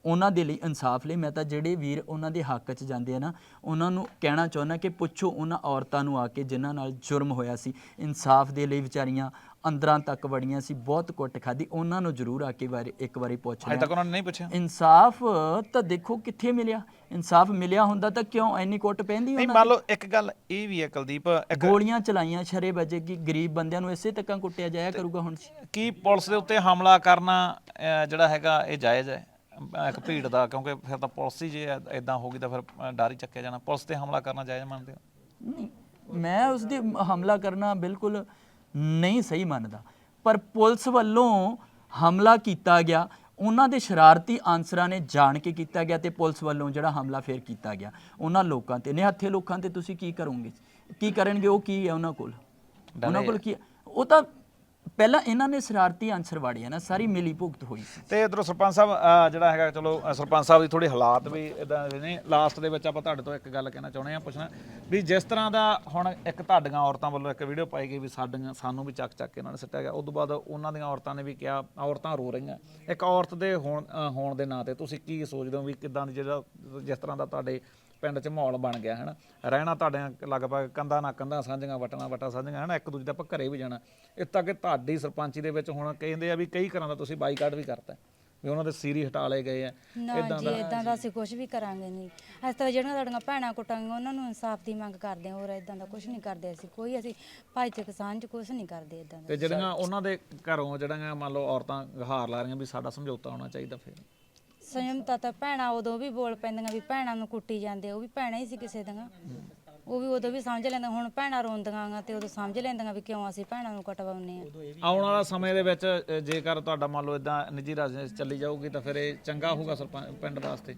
ਉਹਨਾਂ ਦੇ ਲਈ ਇਨਸਾਫ ਲਈ ਮੈਂ ਤਾਂ ਜਿਹੜੇ ਵੀਰ ਉਹਨਾਂ ਦੇ ਹੱਕ 'ਚ ਜਾਂਦੇ ਆ ਨਾ ਉਹਨਾਂ ਨੂੰ ਕਹਿਣਾ ਚਾਹੁੰਦਾ ਕਿ ਪੁੱਛੋ ਉਹਨਾਂ ਔਰਤਾਂ ਨੂੰ ਆ ਕੇ ਜਿਨ੍ਹਾਂ ਨਾਲ ਜੁਰਮ ਹੋਇਆ ਸੀ। ਇਨਸਾਫ ਦੇ ਲਈ ਵਿਚਾਰੀਆਂ ਅੰਦਰਾਂ ਤੱਕ ਵੜੀਆਂ ਸੀ ਬਹੁਤ ਕੁੱਟ ਖਾਦੀ ਉਹਨਾਂ ਨੂੰ ਜ਼ਰੂਰ ਆ ਕੇ ਵਾਰੀ ਇੱਕ ਵਾਰੀ ਪੁੱਛ ਅਜੇ ਤੱਕ ਉਹਨਾਂ ਨੇ ਨਹੀਂ ਪੁੱਛਿਆ? ਇਨਸਾਫ ਤਾਂ ਦੇਖੋ ਕਿੱਥੇ ਮਿਲਿਆ। ਇਨਸਾਫ ਮਿਲਿਆ ਹੁੰਦਾ ਤਾਂ ਕਿਉਂ ਐਨੀ ਕੁੱਟ ਪੈਂਦੀ ਨਹੀਂ ਉਹਨਾਂ ਮੰਨ ਲਓ ਇੱਕ ਗੱਲ ਇਹ ਵੀ ਹੈ ਕੁਲਦੀਪ ਇੱਕ ਗੋਲੀਆਂ ਚਲਾਈਆਂ ਛਰੇ ਵਜੇ ਕਿ ਗਰੀਬ ਬੰਦਿਆਂ ਨੂੰ ਇਸੇ ਤੱਕਾਂ ਕੁੱਟਿਆ ਜਾਇਆ ਕਰੂਗਾ ਹੁਣ। ਕੀ ਪੁਲਿਸ ਦੇ ਉੱਤੇ ਹਮਲਾ ਕਰਨਾ ਅਹ, ਜਿਹੜਾ ਹੈਗਾ ਇਹ ਜਾਇਜ਼ ਹੈ? ਅਹ, ਇੱਕ ਭੀੜ ਦਾ ਕਿਉਂਕਿ ਫਿਰ ਤਾਂ ਪੁਲਿਸ ਹੀ ਜੇ ਇਦਾਂ ਹੋਗੀ ਤਾਂ ਫਿਰ ਅਹ, ਡਰ ਹੀ ਚੱਕਿਆ ਜਾਣਾ। ਪੁਲਿਸ ਤੇ ਹਮਲਾ ਕਰਨਾ ਜਾਇਜ਼ ਮੰਨਦੇ ਹੋ? ਨਹੀਂ ਮੈਂ ਉਸ ਦੀ ਹਮਲਾ ਕਰਨਾ ਬਿਲਕੁਲ ਨਹੀਂ ਸਹੀ ਮੰਨਦਾ। ਪਰ ਪੁਲਿਸ ਵੱਲੋਂ ਹਮਲਾ ਕੀਤਾ ਗਿਆ। ਉਹਨਾਂ ਦੇ ਸ਼ਰਾਰਤੀ ਆਨਸਰਾਂ ਨੇ ਜਾਣ ਕੇ ਕੀਤਾ ਗਿਆ ਤੇ ਪੁਲਿਸ ਵੱਲੋਂ ਜਿਹੜਾ ਹਮਲਾ ਫੇਰ ਕੀਤਾ ਗਿਆ। ਉਹਨਾਂ ਲੋਕਾਂ ਤੇ ਨਿਹੱਥੇ ਲੋਕਾਂ ਤੇ ਤੁਸੀਂ ਕੀ ਕਰੋਗੇ? ਕੀ ਕਰਨਗੇ? ਉਹ ਕੀ ਹੈ ਉਹਨਾਂ ਕੋਲ? ਉਹਨਾਂ ਕੋਲ ਕੀ? ਉਹ ਤਾਂ ਪਹਿਲਾਂ ਇਹਨਾਂ ਨੇ ਸ਼ਰਾਰਤੀ ਆਨਸਰ ਵਾੜੇ ਆ ਨਾ ਸਾਰੀ ਮਿਲੀ ਭੁਗਤ ਹੋਈ ਸੀ। ਤੇ ਇਧਰੋਂ ਸਰਪੰਚ ਸਾਹਿਬ ਅਹ, ਜਿਹੜਾ ਹੈਗਾ ਚਲੋ ਅਹ, ਸਰਪੰਚ ਸਾਹਿਬ ਦੀ ਥੋੜੀ ਹਾਲਾਤ ਵੀ ਇਦਾਂ ਦੇ ਨੇ। ਲਾਸਟ ਦੇ ਵਿੱਚ ਆਪਾਂ ਤੁਹਾਡੇ ਤੋਂ ਇੱਕ ਗੱਲ ਕਹਿਣਾ ਚਾਹੁੰਦੇ ਆ ਪੁੱਛਣਾ ਵੀ ਜਿਸ ਤਰ੍ਹਾਂ ਦਾ ਹੁਣ ਇੱਕ ਤੁਹਾਡੀਆਂ ਔਰਤਾਂ ਵੱਲੋਂ ਇੱਕ ਵੀਡੀਓ ਪਾਈ ਗਈ ਵੀ ਸਾਡੀਆਂ ਸਾਨੂੰ ਵੀ ਚੱਕ ਚੱਕ ਕੇ ਇਹਨਾਂ ਨੇ ਸਿੱਟਿਆ ਗਿਆ ਉਸ ਤੋਂ ਬਾਅਦ ਉਹਨਾਂ ਦੀਆਂ ਔਰਤਾਂ ਨੇ ਵੀ ਕਿਹਾ ਔਰਤਾਂ ਰੋ ਰਹੀਆਂ। ਇੱਕ ਔਰਤ ਦੇ ਹੋਣ ਅਹ, ਹੋਣ ਦੇ ਨਾਂ ਤੇ ਤੁਸੀਂ ਕੀ ਸੋਚਦੇ ਹੋ ਵੀ ਕਿਦਾਂ ਦੀ ਜਿਹੜਾ ਜਿਸ ਤਰ੍ਹਾਂ ਦਾ ਤੁਹਾਡੇ ਪਿੰਡ 'ਚ ਮਾਹੌਲ ਬਣ ਗਿਆ ਹੈ ਨਾ ਰਹਿਣਾ ਤੁਹਾਡੇ ਲਗਭਗ ਕੰਧਾਂ ਨਾਲ ਕੰਧਾਂ ਸਾਂਝੀਆਂ ਵਟਣਾ ਵਟਾ ਸਾਂਝੀਆਂ ਹੈ ਨਾ ਇੱਕ ਦੂਜੇ ਦਾ ਆਪਾਂ ਘਰੇ ਵੀ ਜਾਣਾ। ਤੱਕ ਕਿ ਤੁਹਾਡੀ ਸਰਪੰਚੀ ਦੇ ਵਿੱਚ ਹੁਣ ਕਹਿੰਦੇ ਆ ਵੀ ਕਈ ਘਰਾਂ ਦਾ ਤੁਸੀਂ ਬਾਈਕਾਟ ਵੀ ਕਰਤਾ। ਵੀ ਉਹਨਾਂ ਦੇ ਸੀਰੀ ਹਟਾ ਲਏ ਗਏ ਆ। ਨਾ ਜੀ ਇਦਾਂ ਦਾ ਅਸੀਂ ਕੁਝ ਵੀ ਕਰਾਂਗੇ ਨਹੀਂ। ਅਸੀਂ ਤਾਂ ਜਿਹੜੀਆਂ ਸਾਡੀਆਂ ਭੈਣਾਂ ਕੁੱਟਾਂਗੀਆਂ ਉਹਨਾਂ ਨੂੰ ਇਨਸਾਫ ਦੀ ਮੰਗ ਕਰਦੇ ਹਾਂ। ਹੋਰ ਇਦਾਂ ਦਾ ਕੁਝ ਨਹੀਂ ਕਰਦੇ ਅਸੀਂ। ਕੋਈ ਅਸੀਂ ਭਾਈਚਾਰਕ ਸਾਂਝ ਕੁਝ ਨਹੀਂ ਕਰਦੇ ਇਦਾਂ ਦਾ। ਤੇ ਜਿਹੜੀਆਂ ਉਹਨਾਂ ਦੇ ਘਰੋਂ ਜਿਹੜੀਆਂ ਮੰਨ ਲਓ ਔਰਤਾਂ ਗਹਾਰ ਲਾ ਰਹੀਆਂ ਵੀ ਸਾਡਾ ਸਮਝੌਤਾ ਹੋਣਾ ਚਾਹੀਦਾ ਫਿਰ। ਸੰਯਮਤਾ ਤਾਂ ਭੈਣਾਂ ਉਦੋਂ ਵੀ ਬੋਲ ਪੈਂਦੀਆਂ ਵੀ ਭੈਣਾਂ ਨੂੰ ਕੁੱਟੀ ਜਾਂਦੇ ਉਹ ਵੀ ਭੈਣਾਂ ਹੀ ਸੀ ਕਿਸੇ ਦੀਆਂ। ਉਹ ਵੀ ਉਦੋਂ ਵੀ ਸਮਝ ਲੈਂਦਾ ਹੁਣ ਭੈਣਾਂ ਰੋਂਦੀਆਂ ਗਾ ਤੇ ਉਦੋਂ ਸਮਝ ਲੈਂਦੀਆਂ ਵੀ ਕਿਉਂ ਅਸੀਂ ਭੈਣਾਂ ਨੂੰ ਕਟਵਾਉਂਦੇ ਆ। ਆਉਣ ਵਾਲਾ ਸਮੇਂ ਦੇ ਵਿੱਚ ਅ, ਜੇਕਰ ਤੁਹਾਡਾ ਮੰਨ ਲਓ ਇਦਾਂ ਨਿੱਜੀ ਰਾਜਨੀਤੀ ਚੱਲੀ ਜਾਊਗੀ ਤਾਂ ਫਿਰ ਇਹ ਚੰਗਾ ਹੋਊਗਾ ਸਰਪੰਚ ਪਿੰਡ ਵਾਸਤੇ?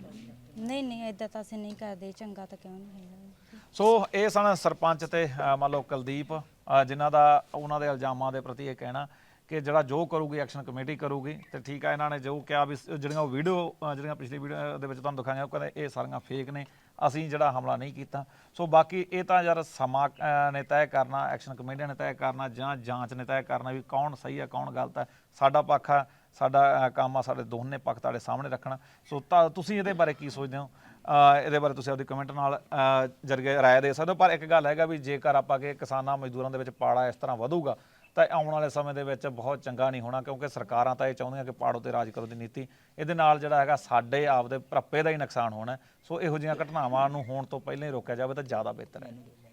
ਨਹੀਂ ਨਹੀਂ ਇਦਾਂ ਤਾਂ ਅਸੀਂ ਨਹੀਂ ਕਰਦੇ ਚੰਗਾ ਤਾਂ ਕਿਉਂ ਨਹੀਂ ਹੈਗਾ ਸੋ ਇਹ ਸਨ ਸਰਪੰਚ ਤੇ ਅ, ਮੰਨ ਲਓ ਕੁਲਦੀਪ ਅ, ਜਿਨ੍ਹਾਂ ਦਾ ਉਹਨਾਂ ਦੇ ਇਲਜ਼ਾਮਾਂ ਦੇ ਪ੍ਰਤੀ ਇਹ ਕਹਿਣਾ। ਕਿ ਜਿਹੜਾ ਜੋ ਕਰੂਗੀ ਐਕਸ਼ਨ ਕਮੇਟੀ ਕਰੂਗੀ ਤੇ ਠੀਕ ਆ ਇਹਨਾਂ ਨੇ ਜੋ ਕਿਹਾ ਵੀ ਜਿਹੜੀਆਂ ਉਹ ਵੀਡੀਓ ਜਿਹੜੀਆਂ ਪਿਛਲੀ ਵੀਡੀਓ ਦੇ ਵਿੱਚ ਤੁਹਾਨੂੰ ਦਿਖਾਈਆਂ ਉਹ ਕਹਿੰਦੇ ਇਹ ਸਾਰੀਆਂ ਫੇਕ ਨੇ ਅਸੀਂ ਜਿਹੜਾ ਹਮਲਾ ਨਹੀਂ ਕੀਤਾ। ਸੋ ਬਾਕੀ ਇਹ ਤਾਂ ਯਾਰ ਸਮਾਂ ਨੇ ਤੈਅ ਕਰਨਾ ਐਕਸ਼ਨ ਕਮੇਟੀ ਨੇ ਤੈਅ ਕਰਨਾ ਜਾਂ ਜਾਂਚ ਨੇ ਤੈਅ ਕਰਨਾ ਵੀ ਕੌਣ ਸਹੀ ਆ ਕੌਣ ਗਲਤ ਹੈ ਸਾਡਾ ਪੱਖ ਆ ਸਾਡਾ ਕੰਮ ਆ ਸਾਡੇ ਦੋਨੇ ਪੱਖ ਤੁਹਾਡੇ ਸਾਹਮਣੇ ਰੱਖਣਾ। ਸੋ ਤਾਂ ਤੁਸੀਂ ਇਹਦੇ ਬਾਰੇ ਕੀ ਸੋਚਦੇ ਹੋ? ਇਹਦੇ ਬਾਰੇ ਤੁਸੀਂ ਆਪਦੀ ਕਮੈਂਟ ਨਾਲ ਅ, ਜਰੀਏ ਰਾਏ ਦੇ ਸਕਦੇ ਹੋ। ਪਰ ਇੱਕ ਗੱਲ ਹੈਗਾ ਵੀ ਜੇਕਰ ਆਪਾਂ ਕਿ ਕਿਸਾਨਾਂ ਮਜ਼ਦੂਰਾਂ ਦੇ ਵਿੱਚ ਪਾੜਾ ਇਸ ਤਰ੍ਹਾਂ ਵਧੂਗਾ ਤਾਂ ਆਉਣ ਵਾਲੇ ਸਮੇਂ ਦੇ ਵਿੱਚ ਬਹੁਤ ਚੰਗਾ ਨਹੀਂ ਹੋਣਾ, ਕਿਉਂਕਿ ਸਰਕਾਰਾਂ ਤਾਂ ਇਹ ਚਾਹੁੰਦੀਆਂ ਕਿ ਪਾੜੋ ਤੇ ਰਾਜ ਕਰੋ ਦੀ ਨੀਤੀ, ਇਹਦੇ ਨਾਲ ਜਿਹੜਾ ਹੈਗਾ ਸਾਡੇ ਆਪਦੇ ਭਰੱਪੇ ਦਾ ਹੀ ਨੁਕਸਾਨ ਹੋਣਾ ਸੋ ਇਹੋ ਜਿਹੀਆਂ ਘਟਨਾਵਾਂ ਨੂੰ ਹੋਣ ਤੋਂ ਪਹਿਲਾਂ ਹੀ ਰੋਕਿਆ ਜਾਵੇ ਤਾਂ ਜ਼ਿਆਦਾ ਬਿਹਤਰ ਹੈ।